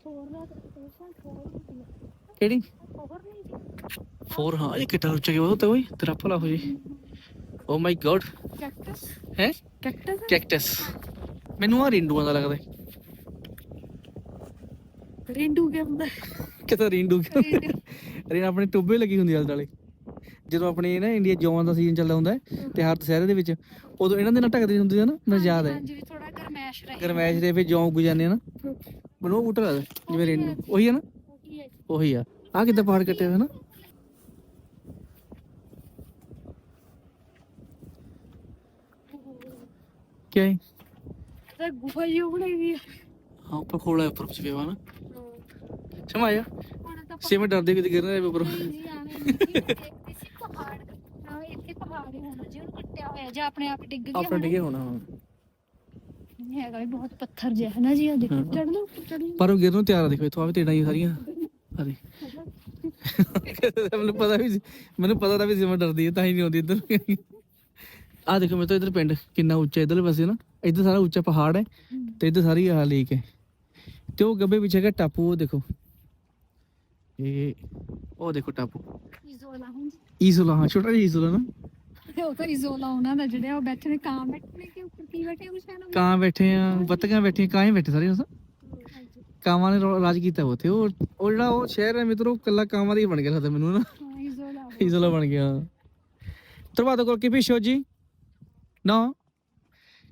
ਹੋਰ ਦਾ ਕਿਹੜੀ? ਹੋਰ ਨਹੀਂ ਜੀ ਫੋਰ ਹਾਂ ਇਹ ਕਿੱਡਾ ਉੱਚਾ ਗਿਆ ਉਹ ਤਾਂ ਓਏ ਤੇਰਾ ਭਲਾ ਹੋ ਜੇ। ਓ ਮਾਈ ਗॉड ਕੈਕਟਸ ਹੈ? ਕੈਕਟਸ ਕੈਕਟਸ ਮੈਨੂੰ ਆ ਰਿੰਡੂਆਂ ਦਾ ਲੱਗਦਾ। ਰਿੰਡੂ ਕੇ ਹੁੰਦਾ? ਕਿਤਾ ਰਿੰਡੂ? ਰੀਨ ਆਪਣੇ ਟੋਬੇ ਲੱਗੀ ਹੁੰਦੀ ਆਲੇ ਜਦੋਂ ਆਪਣੇ ਨਾ ਇੰਡੀਆ ਜੌਨ ਦਾ ਸੀਜ਼ਨ ਚੱਲਦਾ ਹੁੰਦਾ ਹੈ ਤੇ ਹਰ ਦੁਸਹਿਰੇ ਦੇ ਵਿੱਚ ਉਦੋਂ ਇਹਨਾਂ ਦੇ ਨਾਲ ਢੱਕਦੇ ਹੁੰਦੇ ਆ ਨਾ ਮੈਨੂੰ ਯਾਦ ਹੈ। ਹਾਂਜੀ ਵੀ ਥੋੜਾ ਗਰਮੈਸ਼ ਰਹੇ। ਗਰਮੈਸ਼ ਦੇ ਵਿੱਚ ਜੌਂ ਉੱਗ ਜਾਂਦੇ ਆ ਨਾ। ਬਣੋ ਬੂਟਾ ਲੱਗਦਾ ਜਿਵੇਂ ਰਿੰਡੂ। ਉਹੀ ਆ ਨਾ? ਉਹੀ ਹੈ ਆ। ਆ ਕਿੱਦਾਂ ਪਹਾੜ ਕੱਟੇ ਹੋਏ ਨਾ? ਕੀ ਹੈ ਤਾਂ ਗੁਫਾ ਜੀ ਬਣਾਈ ਹੋਈ ਹੈ ਹਾਂ ਉੱਪਰ ਖੋਲਾ ਹੈ ਉੱਪਰ ਕੁਝ ਪਿਆ ਵਾ ਨਾ। ਸਮਝ ਆਇਆ ਹੁਣ ਤਾਂ ਸੇ ਮੈਂ ਡਰਦੇ ਕਿਤੇ ਗਿਰ ਨਾ ਜਾਵੇ ਉੱਪਰ ਜੀ ਹਾਂ ਹੀ ਆਪਣੇ ਆਪ ਡਿੱਗ ਗਿਆ ਆਪਣਾ ਡਿਗੇ ਹੋਣਾ ਹਾਂ। ਹੈਗਾ ਵੀ ਬਹੁਤ ਪੱਥਰ ਜਿਹਾ ਹੈ ਨਾ ਜੀ ਆ ਦੇਖੋ ਹਾਂ। ਚੜ ਲਓ ਚੜ ਲਓ। ਪਰ ਉਹ ਗਿਰਨ ਨੂੰ ਤਿਆਰ ਆ ਦੇਖੋ ਇੱਥੋਂ ਆਵੇ ਤੇੜਾਂ ਹੀ ਸਾਰੀਆਂ। ਅਰੇ ਮੈਨੂੰ ਪਤਾ ਵੀ ਸੀ ਮੈਨੂੰ ਪਤਾ ਤਾਂ ਵੀ ਸੀ ਮੈਂ ਡਰਦੀ ਹੈ ਤਾਂ ਹੀ ਨਹੀਂ ਆਉਂਦੀ ਇੱਧਰ। ਆ ਦੇਖੋ ਮੇਰੇ ਤੋਂ ਇੱਧਰ ਪਿੰਡ ਕਿੰਨਾ ਉੱਚਾ ਇੱਧਰਲੇ ਪਾਸੇ ਨਾ। ਇੱਧਰ ਸਾਰਾ ਉੱਚਾ ਪਹਾੜ ਹੈ ਤੇ ਇੱਧਰ ਸਾਰੀ ਆਹ ਲੇਕ ਹੈ। ਤੇ ਉਹ ਗੱਬੇ ਪਿੱਛੇ ਹੈਗਾ ਟਾਪੂ ਉਹ ਦੇਖੋ। ਇਹ ਉਹ ਦੇਖੋ ਟਾਪੂ। ਇਜ਼ੋਲਾ ਈਸੋਲਾ ਹਾਂ ਛੋਟਾ ਜਿਹਾ ਈਸੋਲਾ ਨਾ। ਉਹ ਤਾਂ ਇਜ਼ੋਲਾ ਉਹਨਾਂ ਦਾ ਜਿਹੜੇ ਉਹ ਬੈਠੇ ਨੇ ਕਾਂ ਬੈਠੇ ਨੇ ਕਿ ਉੱਪਰ ਕੀ ਬੈਠੇ ਕੁਛ ਹੈ ਨਾ ਕਾਂ ਬੈਠੇ ਆ ਬੱਤਕਾਂ ਬੈਠੀਆਂ ਕਾਂ ਹੀ ਬੈਠੇ ਸਾਰੇ ਉਸ। ਕਾਵਾਂ ਨੇ ਰੋ- ਰਾਜ ਕੀਤਾ ਉੱਥੇ ਉਹ ਉਹ ਜਿਹੜਾ ਉਹ ਸ਼ਹਿਰ ਹੈ ਮਿੱਤਰੋ ਕੱਲਾ ਕਾਵਾਂ ਦਾ ਹੀ ਬਣ ਗਿਆ ਲੱਗਦਾ ਮੈਨੂੰ ਨਾ ਇਜ਼ੋਲਾ bਣ ਗਿਆ trovato qualche pesce oggi? No?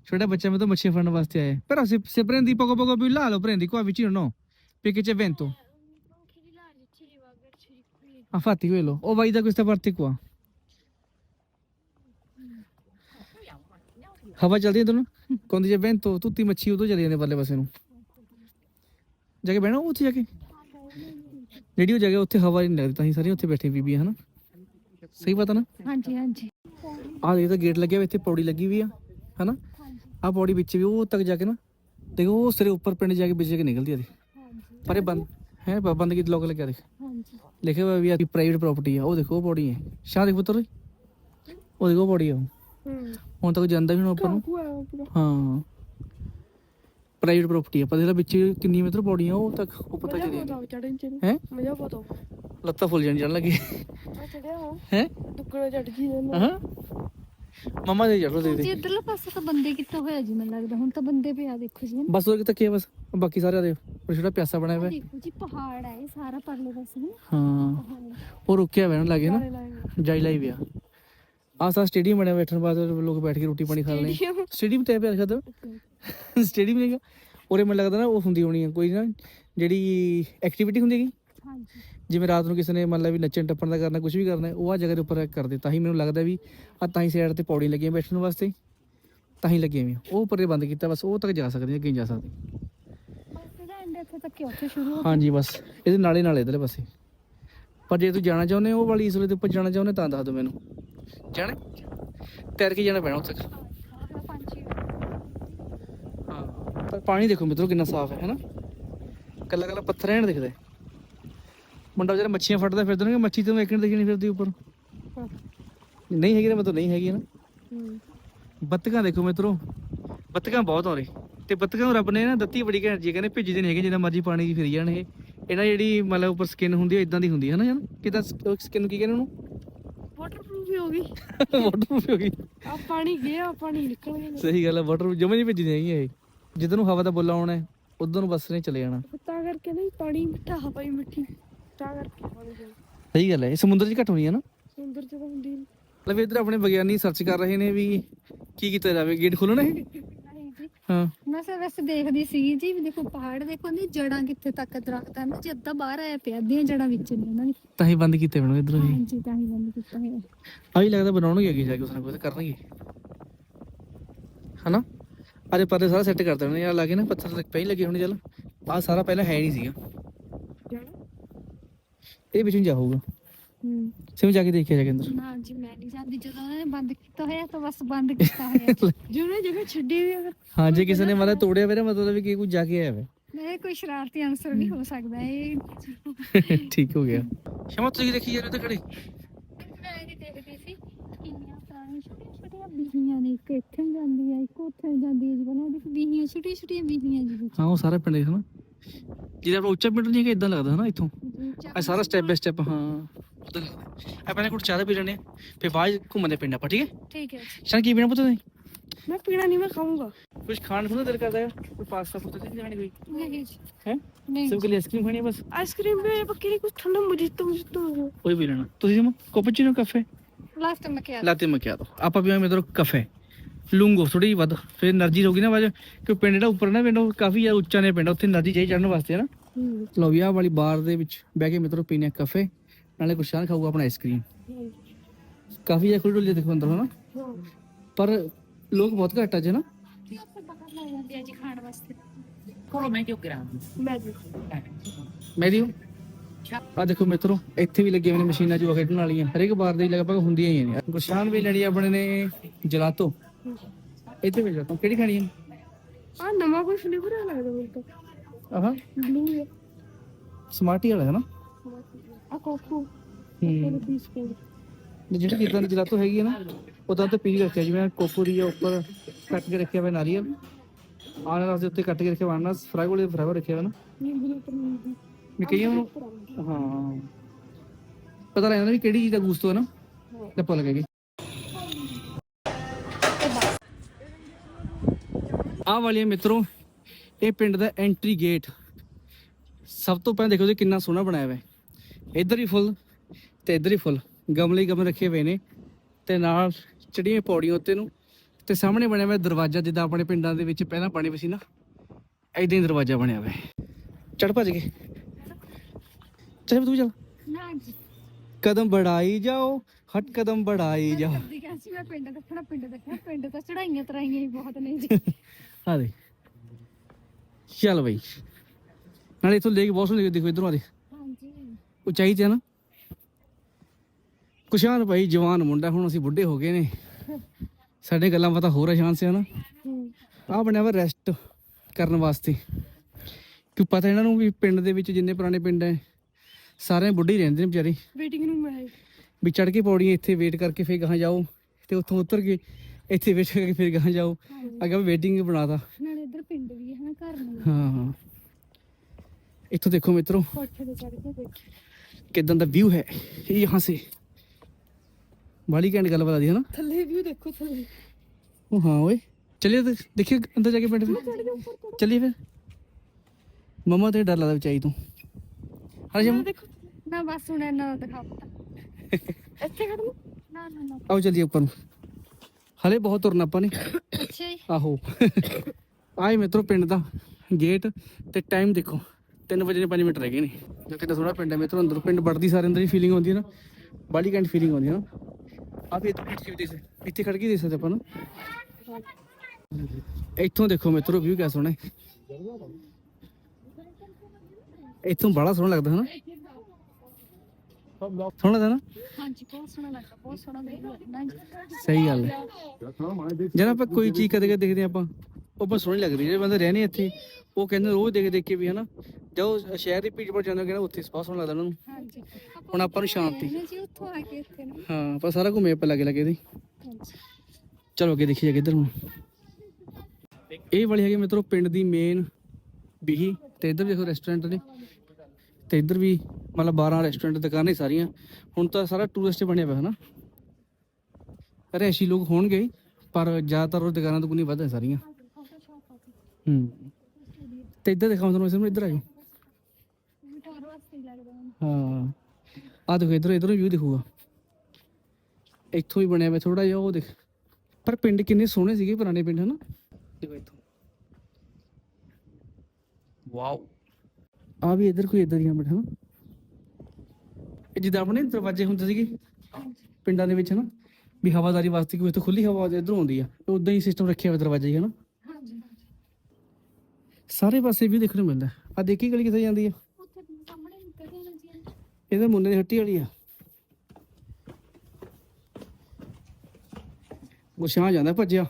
ਛੋਟਾ ਬੱਚਾ ਮੈਂ ਤਾਂ ਮੱਛੀ ਫੜਨ ਵਾਸਤੇ ਆਇਆ se prendi poco poco più in là lo prendi qua vicino no perché c'è vento ah fatti quello o vai da questa parte qua ਹਵਾ ਚੱਲਦੀ ਹੈ quando c'è vento tutti i ਮੱਛੀ ਉਦੋਂ ਚਲੇ ਜਾਂਦੇ ਪਰਲੇ ਪਾਸੇ ਨੂੰ ਜਾ ਕੇ ਬਹਿਣਾ ਉੱਥੇ ਜਾ ਕੇ? ਜਿਹੜੀ ਉਹ ਜਗ੍ਹਾ ਉੱਥੇ ਹਵਾ ਨਹੀਂ ਲੱਗਦੀ ਤਾਂ ਹੀ ਸਾਰੀਆਂ ਉੱਥੇ ਬੈਠੇ ਬੀਬੀਆਂ ਹਨਾ? ਸਹੀ ਪਤਾ ਨਾ? ਹਾਂਜੀ ਹਾਂਜੀ। ਆਹ ਦੇਖ ਤਾਂ ਗੇਟ ਲੱਗਿਆ ਹੋਇਆ ਇੱਥੇ ਪੌੜੀ ਲੱਗੀ ਵੀ ਆ ਹਨਾ? ਹਾਂਜੀ ਆਹ ਪੌੜੀ ਵਿੱਚ ਵੀ ਉਹ ਤੱਕ ਜਾ ਕੇ ਨਾ ਦੇਖੋ ਉਹ ਸਿਰੇ ਉੱਪਰ ਪਿੰਡ ਜਾ ਕੇ ਵਿੱਚ ਜਾ ਕੇ ਨਿਕਲਦੀ ਆ ਦੇਖ। ਹਾਂਜੀ ਪਰ ਇਹ ਬੰਦ ਹੈ ਬੰਦ ਕੀ ਲੋਕ ਲੱਗਿਆ ਦੇਖ। ਹਾਂਜੀ ਲਿਖਿਆ ਹੋਇਆ ਵੀ ਆ ਪ੍ਰਾਈਵੇਟ ਪ੍ਰਾਪਰਟੀ ਆ ਉਹ ਦੇਖੋ ਉਹ ਪੌੜੀ ਹੈ ਸ਼ਾਹ ਦੇਖ ਪੁੱਤਰ ਓਏ। ਉਹ ਦੇਖੋ ਉਹ ਪੌੜੀ ਆ। ਉਹ। ਹੂੰ। ਹੁਣ ਤੱਕ ਜਾਂਦਾ ਵੀ ਹੁਣ ਉੱਪਰ ਨੂੰ। ਹਾਂ। ਪ੍ਰਾਈਵੇਟ ਪ੍ਰਾਪਰਟੀ ਆ ਪਰ ਇਹਦਾ ਵਿੱਚ ਕਿੰਨੀ ਮੀਟਰ ਪੌੜੀਆਂ ਉਹ ਤੱਕ ਉੱਪਰ ਤੱਕ ਚੜੀ ਚੜਨ ਚ ਹੈ? ਮਜ਼ਾ ਪਤਾ ਲੱਤਾਂ ਫੁੱਲ ਜਾਣ ਜਾਣ ਲੱਗੇ। ਚੜਿਆ ਹਾਂ ਹੈ? ਦੁੱਗਣਾ ਚੜ ਜੀ ਹਾਂ। ਮਮਾ ਦੇ ਚੜੋ ਦੇ ਜੀ ਦੇ। ਇਧਰਲੇ ਪਾਸੇ ਤਾਂ ਬੰਦੇ ਕਿੱਥੇ ਹੋਇਆ ਜੀ ਮੈਨੂੰ ਲੱਗਦਾ। ਹੁਣ ਤਾਂ ਬੰਦੇ ਪਿਆ ਦੇਖੋ ਜੀ। ਬਸ ਉਹ ਤੱਕ ਹੀ ਆ ਬਸ? ਬਾਕੀ ਸਾਰੇ ਦੇ ਉਹ ਛੋਟਾ ਪਿਆਸਾ ਬਣਿਆ ਹੋਇਆ। ਹੈ। ਦੇਖੋ ਜੀ ਪਹਾੜ ਹੈ ਇਹ ਸਾਰਾ ਪਰਲੇ ਪਾਸੇ। ਨਾ ਹਾਂ ਉਹ ਰੁਕਿਆ ਹੋਇਆ ਨਾ ਲਾਗੇ ਨਾ। ਜਾਈ ਲਾਈ ਪਿਆ। ਆਹ ਸਾਰਾ ਸਟੇਡੀਅਮ ਬਣਿਆ ਬੈਠਣ ਬਾਅਦ ਲੋਕ ਬੈਠ ਕੇ ਰੋਟੀ ਪਾਣੀ ਖਾ ਲੈਣੇ। ਸਟੇਡੀਅਮ ਤੇ ਪਿਆ ਖਦ ਸਟੇਡੀਅਮ ਨਹੀਂਗਾ ਉਰੇ ਮੈਨੂੰ ਲੱਗਦਾ ਨਾ ਉਹ ਹੁੰਦੀ ਹੋਣੀ ਆ ਕੋਈ ਨਾ ਜਿਹੜੀ ਐਕਟੀਵਿਟੀ ਹੁੰਦੀ ਹੈਗੀ। ਹਾਂਜੀ। ਜਿਵੇਂ ਰਾਤ ਨੂੰ ਕਿਸੇ ਨੇ ਮੰਨ ਲਾ ਵੀ ਨੱਚਣ ਟੱਪਣ ਦਾ ਕਰਨਾ ਕੁਝ ਵੀ ਕਰਨਾ ਉਹ ਆ ਜਗ੍ਹਾ ਦੇ ਉੱਪਰ ਕਰਦੇ ਤਾਂ ਹੀ ਮੈਨੂੰ ਲੱਗਦਾ ਵੀ ਆ ਤਾਂ ਹੀ ਸਾਈਡ ਤੇ ਪੌੜੀ ਲੱਗੀਆਂ ਬੈਠਣ ਵਾਸਤੇ। ਤਾਂ ਹੀ ਲੱਗੀਆਂ ਵੀ ਉਹ ਉੱਪਰ ਬੰਦ ਕੀਤਾ ਬਸ ਉਹ ਤੱਕ ਜਾ ਸਕਦੇ ਜਾ ਸਕਦੇ। ਇੱਥੇ ਤੱਕ ਆ, ਉੱਥੇ ਸ਼ੁਰੂ ਹੋ ਹਾਂਜੀ ਬਸ। ਇਹਦੇ ਨਾਲੇ ਨਾਲੇ ਇਧਰਲੇ ਪਾਸੇ। ਪਰ ਜੇ ਤੂੰ ਜਾਣਾ ਚਾਹੁੰਦੇ ਉਹ ਵਾਲੀ ਇਸਲੇ ਦੇ ਉੱਪਰ ਜਾਣਾ ਚਾਹੁੰਦੇ ਤਾਂ ਦੱਸ ਦਿਓ ਮੈਨੂੰ। ਜਾਣਾ? ਤੈਰ ਕੇ ਜਾਣਾ ਪੈਣਾ ਉੱਥੇ? ਹਾਂ। ਪਰ ਪਾਣੀ ਦੇਖੋ ਮਿੱਤਰੋ ਕਿੰਨਾ ਸਾਫ਼ ਹੈ ਹੈਨਾ ਕੱਲਾ ਕੱਲਾ ਪੱਥਰ ਐਨ ਦਿਖਦਾ। ਮੁੰਡਾ ਜਿਹੜਾ ਮੱਛੀਆਂ ਫੜਦਾ ਫਿਰਦਾ ਨਾ ਮੱਛੀ ਤੈਨੂੰ ਵੇਖਣ ਦਿਖਣੀ ਫਿਰਦੀ ਉੱਪਰ। ਨਹੀਂ ਹੈਗੀ ਨਾ ਮਤਲਬ ਨਹੀਂ ਹੈਗੀ ਨਾ? ਬੱਤਕਾਂ ਦੇਖੋ ਮਿੱਤਰੋ। ਬੱਤਕਾਂ ਬਹੁਤ ਆਉਰੇ ਤੇ ਬੱਤਕਾਂ ਨੂੰ ਰੱਬ ਨੇ ਨਾ ਦਿੱਤੀ ਬੜੀ ਘੈਂਟ ਜੀ ਕਹਿੰਦੇ ਭੇਜੀ ਦੇ ਨਹੀਂ ਹੈਗੇ ਜਿੰਨਾ ਮਰਜ਼ੀ ਪਾਣੀ 'ਚ ਫਿਰੀ ਜਾਣ ਇਹ ਇਹਨਾਂ ਜਿਹੜੀ ਮਤਲਬ ਉੱਪਰ ਸਕਿਨ ਹੁੰਦੀ ਹੈ ਇਦਾਂ ਦੀ ਹੁੰਦੀ ਹੈ ਨਾ ਜਾਨ? ਕਿਦਾਂ ਸਕਿਨ ਕੀ ਕਹਿੰਦੇ ਉਹਨੂੰ? ਹੀ ਗਈ ਵਾਟਰ ਹੋ ਗਈ ਆ ਪਾਣੀ ਗਿਆ ਪਾਣੀ ਨਿਕਲ ਗਿਆ ਸਹੀ ਗੱਲ ਹੈ ਵਾਟਰ ਜਮਾ ਨਹੀਂ ਭੇਜੀ ਹੈਗੀ ਇਹ। ਜਿੱਧਰ ਨੂੰ ਹਵਾ ਦਾ ਬੁੱਲਾ ਆਉਣਾ ਹੈ ਉਧਰ ਨੂੰ ਬੱਸ ਨੇ ਚਲੇ ਜਾਣਾ। ਤਾਂ ਕਰਕੇ ਨਹੀਂ ਪਾਣੀ ਮਿੱਠਾ ਹਵਾ ਹੀ ਮਿੱਠੀ। ਤਾਂ ਕਰਕੇ ਪਾਣੀ ਗਿਆ ਸਹੀ ਗੱਲ ਹੈ ਇਹ ਸਮੁੰਦਰ 'ਚ ਘੱਟ ਹੋਣੀ ਹੈ ਨਾ। ਸਮੁੰਦਰ ਚ ਤਾਂ ਹੁੰਦੀ ਨਹੀਂ ਮਤਲਬ ਇੱਧਰ ਆਪਣੇ ਵਿਗਿਆਨੀ ਸਰਚ ਕਰ ਰਹੇ ਨੇ ਵੀ ਕੀ ਕੀਤਾ ਜਾਵੇ ਗੇਟ ਖੋਲਣਾ ਹੈ? ਹਾਂ। ਮੈਂ ਸਿਰ ਵੈਸੇ ਦੇਖਦੀ ਸੀਗੀ ਜੀ ਵੀ ਦੇਖੋ ਪਹਾੜ ਦੇਖੋ ਨੇ ਜੜਾਂ ਕਿੱਥੇ ਤੱਕ ਦਰਖਤ ਹਨ ਜੇ ਅੱਧਾ ਬਾਹਰ ਆਇਆ ਪਿਆ ਅੱਧੀਆਂ ਜੜਾਂ ਵਿੱਚ ਨੇ ਉਹਨਾਂ ਦੀ ਤਾਂ ਹੀ ਬੰਦ ਕੀਤੇ ਬਣੋ ਇੱਧਰ ਹੀ। ਹਾਂਜੀ ਤਾਂ ਹੀ ਬੰਦ ਕੀਤਾ ਹੋਇਆ ਆ। ਵੀ ਲੱਗਦਾ ਬਣਾਉਣਗੇ ਅੱਗੇ ਜਾ ਕੇ ਉਸ ਨੇ ਕਰਨਗੇ। ਹਨਾ? ਅਰੇ ਪਰਦੇ ਸਾਰਾ ਸੈੱਟ ਕਰ ਦੇਣੇ ਯਾਰ ਲਾਗੇ ਨਾ ਪੱਥਰ ਤੱਕ ਪਹਿਲਾਂ ਲੱਗੇ ਹੋਣੇ ਚੱਲ। ਆ ਸਾਰਾ ਪਹਿਲਾਂ ਹੈ ਨਹੀਂ ਸੀਗਾ। ਇਹ ਵਿੱਚੋਂ ਜਾ ਹੋਊਗਾ ਹੂੰ। ਸਿਮ ਜਾ ਕੇ ਦੇਖਿਆ ਜਾ ਕੇ ਅੰਦਰ। ਨਾ ਜੀ ਮੈਂ ਨਹੀਂ ਜਾਂਦੀ। ਜਦੋਂ ਉਹਨਾਂ ਨੇ ਬੰਦ ਕੀਤਾ ਹੋਇਆ ਤਾਂ ਬਸ ਬੰਦ ਕੀਤਾ ਹੋਇਆ ਜਿਹਨੇ ਜਗ੍ਹਾ ਛੱਡੀ ਹੋਈ ਅਗਰ ਹਾਂ ਜੇ ਕਿਸੇ ਨੇ ਮਤਲਬ ਤੋੜਿਆ ਮੇਰਾ ਮਤਲਬ ਵੀ ਕਿ ਕੋਈ ਜਾ ਕੇ ਆਇਆ ਵੇ ਇਹ ਕੋਈ ਸ਼ਰਾਰਤੀ ਅਨਸਰ ਨਹੀਂ ਹੋ ਸਕਦਾ ਇਹ ਠੀਕ ਹੋ ਗਿਆ। ਸ਼ਮਾ ਤੁਸੀਂ ਦੇਖੀ ਜਾਂਦੇ ਤੇ ਖੜੇ। ਮੈਂ ਇਹ ਦੇਖਦੀ ਸੀ। ਕਿੰਨੀਆਂ ਪੁਰਾਣੀਆਂ ਛੋਟੀਆਂ ਛੋਟੀਆਂ ਬੀਹੀਆਂ ਨੇ ਇੱਕ ਇੱਥੇ ਜਾਂਦੀ ਹੈ ਇੱਕ ਉੱਥੇ ਜਾਂਦੀ ਹੈ ਜੀ। ਬਣਾ ਦੀ ਬੀਹੀਆਂ ਛੋਟੀਆਂ ਛੋਟੀਆਂ ਬੀਹੀਆਂ ਜੀ। ਵਿੱਚ ਹਾਂ ਉਹ ਸਾਰਾ ਪਿੰਡ ਹੈ ਨਾ ਜਿਹਦਾ ਆਪਣਾ ਉੱਚਾ ਪਿੰਡ ਨਹੀਂ ਹੈਗਾ ਇਦਾਂ ਲੱਗਦਾ ਹਨਾ ਇੱਥੋਂ। ਆ ਸਾਰਾ ਸਟੈਪ ਬਾਈ ਸਟੈਪ ਹਾਂ। ਉਦਾਂ ਲੱਗਦਾ। ਆਪਾਂ ਚਾਹ ਦਾ ਪੀ ਲੈਣੇ ਫਿਰ ਬਾਅਦ 'ਚ ਘੁੰਮਣ ਦੇ ਠੀਕ ਹੈ? ਠੀਕ ਹੈ ਸ਼ਾਨ ਕੀ ਪੀਣਾ ਪੁੱਤ ਤੁਸੀਂ? ਮੈਂ ਪੀਣਾ ਨਹੀਂ ਮੈਂ ਖਾਊਂਗਾ। ਕੁਝ ਖਾਣ ਨੂੰ ਦਿਲ ਕਰਦਾ ਹੈ? ਕੋਈ ਪਾਸਤਾ ਪੁੱਤ ਨਹੀਂ ਜਾਣੀ ਕੋਈ? ਨਹੀਂ ਜੀ। ਹੈ? ਨਹੀਂ। ਸਭ ਕੇ ਆਈਸਕ੍ਰੀਮ ਖਾਣੀ ਬਸ? ਆਈਸਕ੍ਰੀਮ ਵੀ ਪੱਕੀ ਨਹੀਂ ਕੁਝ ਠੰਡਾ ਮੁਝੇ ਤੋਂ ਮੁਝੇ ਤੋਂ ਕੋਈ ਵੀ ਲੈਣਾ। ਤੁਸੀਂ ਜਮ ਕੋਪਚੀਨੋ ਕਾਫੇ ਲਾਸਟ ਮੈਂ ਕਿਹਾ ਲਾਤੇ ਮਕਿਆ ਦੋ ਆਪਾਂ ਪੀਵਾਂਗੇ ਮੇਰੇ ਕਫੇ ਲੂੰਗੋ ਥੋੜੀ ਵੱਧ ਫਿਰ એનર્ਜੀ ਰਹੂਗੀ ਨਾ ਬਾਅਦ ਕਿ ਪਿੰਡ ਜਿਹੜਾ ਉੱਪਰ ਨਾ ਪਿੰਡ ਕਾਫੀ ਯਾਰ ਉੱਚਾ ਨੇ ਪਿੰਡ ਉੱਥੇ એનર્ਜੀ ਚਾਹੀਦੀ ਚੜਨ ਵਾਸਤੇ ਨਾ। ਲਓ ਆਹ ਵਾਲੀ ਬਾਰ ਦੇ ਵਿੱਚ ਬਹਿ ਕੇ ਮਿੱਤਰੋ ਪੀਨੇ ਕਾਫੇ ਨਾਲੇ ਕੁਛ ਸ਼ਾਨ ਖਾਊਗਾ ਆਪਣਾ ਆਈਸਕ੍ਰੀਮ ਕਾਫੀ ਜਿਹਾ ਖੁੱਲ੍ਹ ਦੇਖੋ ਅੰਦਰ ਹਨਾ? ਪਰ ਲੋਕ ਬਹੁਤ ਘੱਟ ਜੇ ਨਾ। ਆ ਦੇਖੋ ਮਿੱਤਰੋ ਇੱਥੇ ਵੀ ਲੱਗੀਆਂ ਨੇ ਮਸ਼ੀਨਾਂ ਜੋ ਖੇਡਣ ਵਾਲੀਆਂ ਹਰੇਕ ਬਾਰ ਦੇ ਲਗਭਗ ਹੁੰਦੀਆਂ ਹੀ ਨੇ। ਗੁਰਸ਼ਾਨ ਵੀ ਲੈਣੀ ਆਪਣੇ ਨੇ ਜਲਾਤੋ। ਇੱਥੇ ਮਿਲ ਜਾਤਾ ਕਿਹੜੀ ਖਾਣੀ ਹੈ? ਆ ਨਵਾਂ ਕੁਝ ਨਹੀਂ ਬੁਰਾ ਲੱਗਦਾ ਮੈਨੂੰ ਤਾਂ। ਆਹ। ਬਲਿੰਗ ਹੈ। ਸਮਾਰਟੀ ਵਾਲਾ ਹੈ ਨਾ? ਆ ਕੋਕੂ। ਹੂੰ। ਪੀਸ ਜਿਹੜੀ ਜਿੱਦਾਂ ਦੀ ਜਲਾਤੋ ਹੈਗੀ ਹੈ ਨਾ ਉਦਾਂ ਤੇ ਪੀ ਰੱਖਿਆ ਜਿਵੇਂ ਕੋਕੋ ਦੀ ਹੈ ਉੱਪਰ ਕੱਟ ਕੇ ਰੱਖਿਆ ਹੋਇਆ ਨਾਰੀਅਲ। ਆਨਾਰਸ ਦੇ ਉੱਤੇ ਕੱਟ ਕੇ ਰੱਖਿਆ ਹੋਇਆ ਅਨਾਰਸ ਫਰਾਈ ਵਾਲੇ ਫਰਾਈ ਰੱਖਿਆ ਹੋਇਆ ਨਾ। ਨਿੰਬੂ ਦੇ ਹਾਂ। ਪਤਾ ਲੱਗਦਾ ਵੀ ਕਿਹੜੀ ਚੀਜ਼ ਦਾ ਗੂਸਤ ਹੈ। ਤੇ ਭੁੱਲ ਗਏ। ਆਹ ਵਾਲੀਆਂ ਮਿੱਤਰੋ ਇਹ ਪਿੰਡ ਦਾ ਐਂਟਰੀ ਗੇਟ ਸਭ ਤੋਂ ਪਹਿਲਾਂ ਦੇਖੋ ਜੀ ਕਿੰਨਾ ਸੋਹਣਾ ਬਣਾਇਆ ਹੋਇਆ ਇੱਧਰ ਹੀ ਫੁੱਲ ਤੇ ਇੱਧਰ ਹੀ ਫੁੱਲ। ਗਮਲੇ ਗਮਲੇ ਰੱਖੇ ਹੋਏ ਨੇ ਤੇ ਨਾਲ ਚੜੀਆਂ ਪੌੜੀਆਂ ਉੱਤੇ ਨੂੰ ਤੇ ਸਾਹਮਣੇ ਬਣਿਆ ਹੋਇਆ ਦਰਵਾਜ਼ਾ ਜਿੱਦਾਂ ਆਪਣੇ ਪਿੰਡਾਂ ਦੇ ਵਿੱਚ ਪਹਿਲਾਂ ਬਣੇ ਹੋਏ ਸੀ ਨਾ ਐਦਾਂ ਹੀ ਦਰਵਾਜ਼ਾ ਬਣਿਆ ਹੋਇਆ ਚੜ ਭੱਜ ਗਏ। ਚੱਲ ਤੂੰ ਚੱਲ। ਕਦਮ ਬੜਾਈ ਜਾਓ ਹਟ ਕਦਮ ਬੜਾਈ ਜਾਓ। ਪਿੰਡ ਦੇਖਣਾ ਪਿੰਡ ਦੇਖਣਾ ਪਿੰਡ ਤਾਂ ਚੜਾਈਆਂ ਤਰਾਈਆਂ ਹੀ ਬਹੁਤ ਨੇ ਜੀ। ਆ ਦੇ। ਚੱਲ ਬਈ। ਨਾਲੇ ਇਥੋਂ ਲੇਕ ਬਹੁਤ ਸੋਹਣੀ ਦੇਖੋ ਇਧਰੋਂ ਆ ਦੇ। ਹਾਂਜੀ। ਉਚਾਈ ਤੇ ਨਾ। ਕੁਸ਼ਾਨ ਭਾਈ ਜਵਾਨ ਮੁੰਡਾ ਹੁਣ ਅਸੀਂ ਬੁੱਢੇ ਹੋ ਗਏ ਨੇ। ਸਾਡੇ ਗੱਲਾਂ ਪਤਾ ਹੋਰ ਆਸ਼ਾਨ ਸੀ ਨਾ। ਆ ਬਣਿਆ ਵਾ ਰੈਸਟ ਕਰਨ ਵਾਸਤੇ। ਕਿ ਪਤਾ ਇਹਨਾਂ ਨੂੰ ਵੀ ਪਿੰਡ ਦੇ ਵਿੱਚ ਜਿੰਨੇ ਪੁਰਾਣੇ ਪਿੰਡ ਐ ਸਾਰੇ ਬੁੱਢੇ ਰਹਿੰਦੇ ਨੇ ਵਿਚਾਰੇ। ਵੇਟਿੰਗ ਰੂਮ ਹੈ ਵੀ ਚੜ ਕੇ ਪੌੜੀਆਂ ਇੱਥੇ ਵੇਟ ਕਰਕੇ ਫੇਰ ਗਾਹਾਂ ਜਾਓ ਤੇ ਉੱਥੋਂ ਉਤਰ ਕੇ ਇੱਥੇ ਬੈਠ ਕੇ ਫਿਰ ਗਾਂ ਜਾਓ। ਅੱਗੇ ਵੇਟਿੰਗ ਬਣਾਤਾ। ਨਾਲੇ ਇੱਧਰ ਪਿੰਡ ਵੀ ਹੈ ਨਾ ਘਰ ਨੂੰ ਹਾਂ। ਹਾਂ ਇੱਥੋਂ ਦੇਖੋ ਮਿੱਤਰੋ ਕੋਠੇ ਤੇ ਚੜ ਕੇ ਦੇਖੋ। ਕਿਦਾਂ ਦਾ ਵਿਊ ਹੈ ਇਹ ਯਹਾਂ ਸੇ। ਬਾਲੀ ਕੈਂਡ ਗੱਲ ਬਤਾ ਦੀ ਹੈ ਨਾ। ਥੱਲੇ ਵਿਊ ਦੇਖੋ ਥੱਲੇ। ਉਹ ਹਾਂ ਓਏ ਚਲਿਏ ਦੇਖੀਏ ਅੰਦਰ ਜਾ ਕੇ ਬੈਠ। ਚਲਿਏ ਫਿਰ। ਮਮਾ ਤੇ ਡਰ ਲੱਗਦਾ ਵਿਚਾਈ ਤੂੰ। ਹਰਜਮ। ਦੇਖੋ ਨਾ ਬਸ ਹੁਣ ਇਹਨਾਂ ਦਾ ਇੱਥੇ ਖੜ ਨਾ ਨਾ ਆਓ ਚਲਿਏ ਉੱਪਰ ਹਲੇ ਬਹੁਤ ਤੁਰਨਾ ਆਪਾਂ ਨੇ। ਅੱਛਾ ਜੀ। ਆਹੋ। ਆਏ ਮਿੱਤਰੋ ਪਿੰਡ ਦਾ ਗੇਟ ਤੇ ਟਾਈਮ ਦੇਖੋ 3 ਵਜੇ ਨੇ 5 ਮਿੰਟ ਰਹਿ ਗਏ ਨੇ। ਜੋ ਕਿੰਨਾ ਸੋਹਣਾ ਪਿੰਡ ਹੈ ਮਿੱਤਰੋ ਅੰਦਰ ਪਿੰਡ ਵੜਦੀ ਸਾਰੇ ਅੰਦਰ ਹੀ ਫੀਲਿੰਗ ਆਉਂਦੀ ਹੈ ਨਾ। ਬਾਲੀ ਕੈਂਟ ਫੀਲਿੰਗ ਆਉਂਦੀ ਹੈ ਨਾ। ਆਪ ਇਹ ਇੱਥੇ ਵੀ ਦੇਖ ਇੱਥੇ ਖੜ ਕੇ ਦੇਖ ਸਕਦੇ ਆਪਾਂ ਨੂੰ। ਇੱਥੋਂ ਦੇਖੋ ਮਿੱਤਰੋ ਵਿਊ ਕਿਆ ਸੋਹਣਾ ਹੈ। ਇੱਥੋਂ ਬੜਾ ਸੋਹਣਾ ਲੱਗਦਾ ਹੈ ਨਾ। ਸੋਹਣਾ ਲੱਗਦਾ ਨਾ ਹਾਂਜੀ ਬਹੁਤ ਸੋਹਣਾ ਲੱਗਦਾ ਬਹੁਤ ਸੋਹਣਾ ਲੱਗਦਾ ਜੀ ਸਹੀ ਗੱਲ ਹੈ। ਜਦੋਂ ਆਪਾਂ ਕੋਈ ਚੀਜ਼ ਕਦੇ ਕਦੇ ਦੇਖਦੇ ਹਾਂ ਆਪਾਂ। ਉਹ ਆਪਾਂ ਸੋਹਣੀ ਲੱਗਦੀ ਹੈ। ਜਿਹੜੇ ਬੰਦੇ ਰਹਿੰਦੇ ਇੱਥੇ ਉਹ ਕਹਿੰਦੇ ਰੋਜ਼ ਦੇਖ ਦੇਖ ਕੇ ਵੀ ਹਨਾ ਜਦੋਂ ਸ਼ਹਿਰ ਦੀ ਭੀੜ ਭੜ ਜਾਂਦੇ ਕਹਿੰਦਾ ਉੱਥੇ ਬਹੁਤ ਸੋਹਣਾ ਲੱਗਦਾ ਉਹਨਾਂ ਨੂੰ। ਹਾਂਜੀ। ਹੁਣ ਆਪਾਂ ਨੂੰ ਸ਼ਾਂਤੀ। ਇਹਨੇ ਜੀ ਉੱਥੋਂ ਆ ਕੇ ਇੱਥੇ ਨਾ। ਹਾਂ ਆਪਾਂ ਸਾਰਾ ਘੁੰਮੇ ਆਪਾਂ ਲੱਗੇ ਲੱਗੇ ਦੀ ਚਲੋ ਅੱਗੇ ਦੇਖੀਏ ਕਿੱਧਰ ਨੂੰ। ਇਹ ਵਾਲੀ ਹੈਗੀ ਮਿੱਤਰੋ ਪਿੰਡ ਦੀ ਮੇਨ ਬੀਹੀ ਤੇ ਇੱਧਰ ਦੇਖੋ ਰੈਸਟੋਰੈਂਟ ਨੇ। ਤੇ ਇੱਧਰ ਵੀ ਮਤਲਬ 12 ਰੈਸਟੋਰੈਂਟ ਦੁਕਾਨਾਂ ਹੀ ਸਾਰੀਆਂ। ਹੁਣ ਤਾਂ ਸਾਰਾ ਟੂਰਿਸਟ ਬਣਿਆ ਪਿਆ ਹਨਾ? ਰਹਿਸ਼ੀ ਲੋਕ ਹੋਣਗੇ ਪਰ ਜ਼ਿਆਦਾਤਰ ਉਹ ਦੁਕਾਨਾਂ ਤੋਂ ਕੋਈ ਵੱਧ ਹੈ ਸਾਰੀਆਂ। ਹੂੰ। ਤੇ ਇੱਧਰ ਦਿਖਾਉਂ ਤੁਹਾਨੂੰ ਇਸ ਨੂੰ ਇੱਧਰ ਆਇਓ ਹੀ। ਆ ਦੇਖੋ ਇੱਧਰ ਇੱਧਰੋਂ ਵਿਊ ਦਿਖੂਗਾ। ਇੱਥੋਂ ਹੀ ਬਣਿਆ ਹੋਇਆ ਥੋੜਾ ਜਿਹਾ ਉਹ ਦੇਖ। ਪਰ ਪਿੰਡ ਕਿੰਨੇ ਸੋਹਣੇ ਸੀਗੇ ਪੁਰਾਣੇ ਪਿੰਡ ਹਨਾ? ਦੇਖੋ ਇੱਥੋਂ। ਵਾਓ। ਆ ਵੀ ਇੱਧਰ ਕੋਈ ਇੱਧਰ ਹੀ ਆ ਬੈਠਾ ਨਾ ਇਹ ਜਿੱਦਾਂ ਆਪਣੇ ਦਰਵਾਜ਼ੇ ਹੁੰਦੇ ਸੀਗੇ ਪਿੰਡਾਂ ਦੇ ਵਿੱਚ ਹਨਾ ਵੀ ਹਵਾਦਾਰੀ ਵਾਸਤੇ ਕੋਈ ਇੱਥੋਂ ਖੁੱਲੀ ਹਵਾ ਇੱਧਰੋਂ ਆਉਂਦੀ ਆ ਉਦਾਂ ਹੀ ਸਿਸਟਮ ਰੱਖਿਆ ਹੋਇਆ ਦਰਵਾਜ਼ੇ ਹੀ ਹਨਾ। ਸਾਰੇ ਪਾਸੇ ਵੀ ਦੇਖਣ ਨੂੰ ਮਿਲਦਾ। ਆ ਦੇਖੀ ਗਲੀ ਕਿੱਥੇ ਜਾਂਦੀ ਆ? ਉੱਥੇ ਸਾਹਮਣੇ ਨਿਕਲ ਜਾਣਾ ਜੀ। ਇਹ ਤਾਂ ਮੁੰਨੇ ਦੀ ਹੱਟੀ ਵਾਲੀ ਆ। ਗੁਸ਼ਾਂ ਜਾਂਦਾ ਭੱਜਿਆ।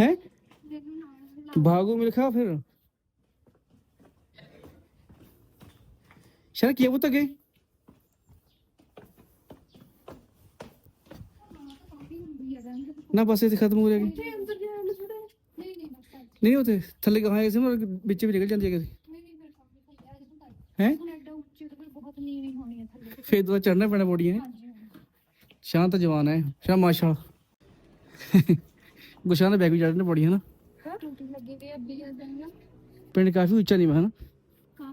ਹੈ? ਭਾਗੋ ਮਿਲ ਖਾ ਫਿਰ? ਸ਼ਰ ਕੀ ਬੁੱਤ ਗਏ ਨਾ ਬਸ ਇਹ ਖਤਮ ਹੋ ਜਾਏਗੀ ਇੱਥੇ ਅੰਦਰ ਜਾਣ ਨੂੰ ਥੋੜਾ ਨਹੀਂ ਨਹੀਂ ਬਸ ਅੱਜ ਨਹੀਂ ਉਥੇ ਥੱਲੇ ਕਹਾਂ ਗਏ ਸੀ ਮਰ ਵਿੱਚ ਵੀ ਨਿਕਲ ਜਾਂਦੀ ਹੈ ਕਦੇ ਨਹੀਂ ਨਹੀਂ ਮੇਰੇ ਸਾਹਮਣੇ ਕੋਈ ਆ ਜਾਂਦਾ ਹੈ ਹੁਣ ਐਡਾ ਉੱਚੇ ਤੇ ਬਹੁਤ ਨੀਵੀਂ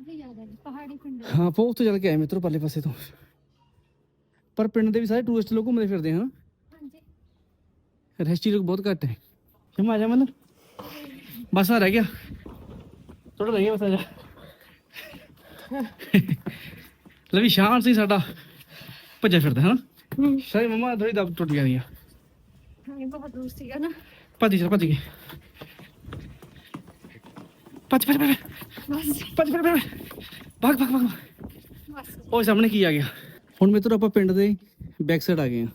ਕਾਫੀ ਹੈ ਨਾ ਕਾਫੀ ਜ਼ਿਆਦਾ ਜੀ ਪਹਾੜੀ ਪਿੰਡ ਹੈ। ਹਾਂ ਬਹੁਤ ਤੋਂ ਚੱਲ ਕੇ ਆਏ ਮਿੱਤਰੋ ਪਰਲੇ ਪਾਸੇ ਤੋਂ। ਪਰ ਪਿੰਡ ਦੇ ਵੀ ਸਾਰੇ ਟੂਰਿਸਟ ਲੋਕ ਘੁੰਮਦੇ ਫਿਰਦੇ ਹਨ? ਹਾਂਜੀ। ਰੈਸਟੀ ਲੋਕ ਬਹੁਤ ਘੱਟ ਹੈ। ਸ਼ਮਾ ਆ ਜਾ ਮਨ। ਬਸ ਆ ਰਹਿ ਗਿਆ। ਥੋੜਾ ਰਹਿ ਗਿਆ ਬਸ ਆ ਜਾ। ਲਵੀ ਸ਼ਾਨ ਸੀ ਸਾਡਾ। ਭੱਜਿਆ ਫਿਰਦਾ ਹਾਂ। ਸ਼ਾਇਦ ਮਮਾ ਥੋੜੀ ਦਬ ਟੁੱਟ ਗਈ ਆ ਹਾਂ ਇਹ ਬਹੁਤ ਦੂਰ ਸੀਗਾ ਨਾ। ਭੱਜ ਚਲ ਭੱਜ ਗਏ। ਭੱਜ ਭੱਜ ਭੱਜ। ਬਸ ਭੱਜ ਭੱਜ ਭੱਜ। ਭਾਗ ਭਾਗ ਭਾਗ। ਬਸ ਉਹ ਸਾਹਮਣੇ ਕੀ ਆ ਗਿਆ? ਹੁਣ ਮਿੱਤਰੋ ਆਪਾਂ ਪਿੰਡ ਦੇ ਬੈਕ ਸਾਈਡ ਆ ਗਏ ਆ।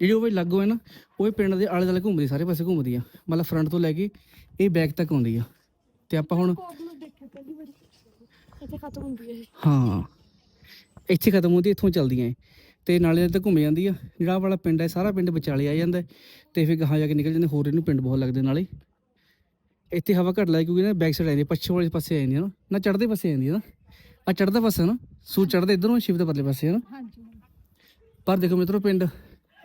ਜਿਹੜੀ ਉਹ ਵੀ ਲੱਗੋ ਹੈ ਨਾ, ਉਹ ਪਿੰਡ ਦੇ ਆਲੇ ਦੁਆਲੇ ਘੁੰਮਦੀ, ਸਾਰੇ ਪਾਸੇ ਘੁੰਮਦੀ ਆ। ਮਤਲਬ ਫਰੰਟ ਤੋਂ ਲੈ ਕੇ ਇਹ ਬੈਕ ਤੱਕ ਆਉਂਦੀ ਆ। ਤੇ ਆਪਾਂ ਹੁਣ ਕੋਬ ਇੱਥੇ ਖਤਮ ਹੁੰਦੀ ਹੈ। ਹਾਂ ਇੱਥੇ ਖਤਮ ਹੁੰਦੀ, ਇੱਥੋਂ ਚੱਲਦੀਆਂ ਇਹ। ਤੇ ਨਾਲੇ ਨਾਲ ਤਾਂ ਘੁੰਮ ਜਾਂਦੀ ਆ। ਜਿਹੜਾ ਵਾਲਾ ਪਿੰਡ ਹੈ, ਸਾਰਾ ਪਿੰਡ ਵਿਚਾਲੇ ਆ ਜਾਂਦਾ ਤੇ ਫਿਰ ਗਾਹਾਂ ਜਾ ਕੇ ਨਿਕਲ ਜਾਂਦੇ, ਹੋਰ ਇਹਨੂੰ ਪਿੰਡ ਬਹੁਤ ਲੱਗਦੇ ਨਾਲੇ। ਇੱਥੇ ਹਵਾ ਘੱਟ ਲੱਗਦੀ ਕਿਉਂਕਿ ਨਾ ਬੈਕ ਸਾਈਡ ਆਉਂਦੀ ਪੱਛਮ ਵਾਲੇ ਪਾਸੇ ਆ ਜਾਂਦੀ ਹੈ ਨਾ। ਨਾ ਚੜ੍ਹਦੇ ਪਾਸੇ ਆ ਜਾਂਦੀ ਹੈ ਨਾ। ਆ ਚੜ੍ਹਦਾ ਪਾਸਾ ਨਾ ਸੂ ਚੜ੍ਹਦੇ ਇਧਰੋਂ ਸ਼ਿਵ ਦੇ ਪਰਲੇ ਪਾਸੇ ਹੈ ਨਾ। ਹਾਂਜੀ ਪਰ ਦੇਖੋ ਮਿੱਤਰੋ ਪਿੰਡ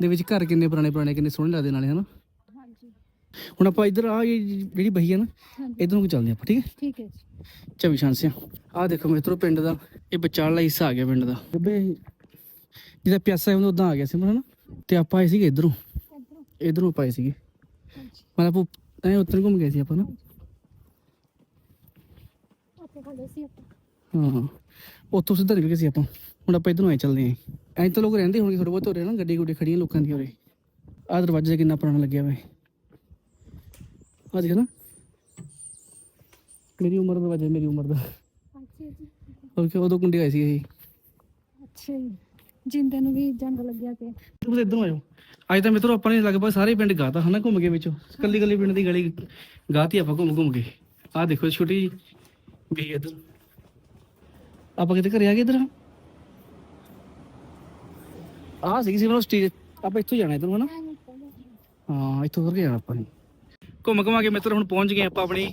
ਦੇ ਵਿੱਚ ਘਰ ਕਿੰਨੇ ਪੁਰਾਣੇ ਪੁਰਾਣੇ ਕਿੰਨੇ ਸੋਹਣੇ ਲੱਗਦੇ ਨਾਲੇ ਹਨਾ। ਹਾਂਜੀ। ਹੁਣ ਆਪਾਂ ਇੱਧਰ ਆ ਜਿਹੜੀ ਬਹੀ ਹੈ ਨਾ ਇਧਰੋਂ ਨੂੰ ਚੱਲਦੇ ਆਪਾਂ ਠੀਕ ਹੈ? ਠੀਕ ਹੈ ਜੀ। ਚਵੀ ਸ਼ਾਂਸਿਆ ਆ ਦੇਖੋ ਮਿੱਤਰੋ ਪਿੰਡ ਦਾ ਇਹ ਵਿਚਾਲਾ ਹਿੱਸਾ ਆ ਗਿਆ ਪਿੰਡ ਦਾ। ਬੇ ਜਿਹਦਾ ਪਿਆਸਾ ਹੁੰਦਾ ਉਦਾਂ ਆ ਗਿਆ ਸੀ ਹਨਾ। ਤੇ ਆਪਾਂ ਆਏ ਸੀਗੇ ਇਧਰੋਂ। ਇੱਧਰੋਂ। ਪਾਏ ਸੀਗੇ। ਮਤਲਬ ਐ ਉੱਤਰ ਘੁੰਮ ਗਏ ਸੀ ਆਪਾਂ ਨਾ ਉੱਥੇ ਖੜੇ ਸੀ ਆਪਾਂ ਹਾਂ ਉੱਥੋਂ ਸਿੱਧਾ ਨਿਕਲ ਗਏ ਸੀ ਆਪਾਂ ਹੁਣ ਆਪਾਂ ਇਧਰੋਂ ਆਏ ਚੱਲਦੇ ਆਂ ਐਂ ਤਾਂ ਲੋਕ ਰਹਿੰਦੇ ਹੋਣਗੇ ਥੋੜੇ ਬਹੁਤ ਹੋ ਰਹੇ ਨਾ ਗੱਡੀ ਗੁੱਡੀ ਖੜੀਆਂ ਲੋਕਾਂ ਦੀਆਂ ਉਰੇ ਆਹ ਦਰਵਾਜ਼ਾ ਕਿੰਨਾ ਪੁਰਾਣਾ ਲੱਗਿਆ ਹੈ ਆ ਦੇਖ ਨਾ ਮੇਰੀ ਉਮਰ ਦਾ ਦਰਵਾਜ਼ਾ ਮੇਰੀ ਉਮਰ ਦਾ ਅੱਛਾ ਜੀ ਓਕੇ ਉਦੋਂ ਕੁੰਡੀ ਆਈ ਸੀ ਇਹ ਅੱਛਾ ਜੀ ਜਿੰਦੇ ਨੂੰ ਵੀ ਜੰਗ ਲੱਗਿਆ ਤੇ ਤੁਸੀਂ ਇਧਰੋਂ ਆਇਓ। ਅੱਜ ਤਾਂ ਮਿੱਤਰੋ ਆਪਾਂ ਨੇ ਲਗਭਗ ਸਾਰੇ ਪਿੰਡ ਗਾਤਾ ਹਨਾ ਘੁੰਮ ਕੇ ਵਿੱਚੋਂ। ਕੱਲੀ ਕੱਲੀ ਪਿੰਡ ਦੀ ਗਲੀ ਗਾਤੀ ਆਪਾਂ ਘੁੰਮ ਘੁੰਮ ਕੇ। ਆਹ ਦੇਖੋ ਛੋਟੀ ਵੀ ਇਧਰ। ਆਪਾਂ ਕਿਤੇ ਘਰੇ ਆ ਗਏ ਇਧਰ? ਆਹ ਸੀ ਸੀ ਸਟੇਜ ਆਪਾਂ ਇੱਥੋਂ ਜਾਣਾ ਇਧਰ ਹਨਾ? ਹਾਂ ਇੱਥੋਂ ਤੁਰ ਕੇ ਜਾਣਾ ਆਪਾਂ ਨੇ। ਘੁੰਮ ਘੁਮਾ ਕੇ ਮਿੱਤਰ ਹੁਣ ਪਹੁੰਚ ਗਏ ਆਪਾਂ ਆਪਣੀ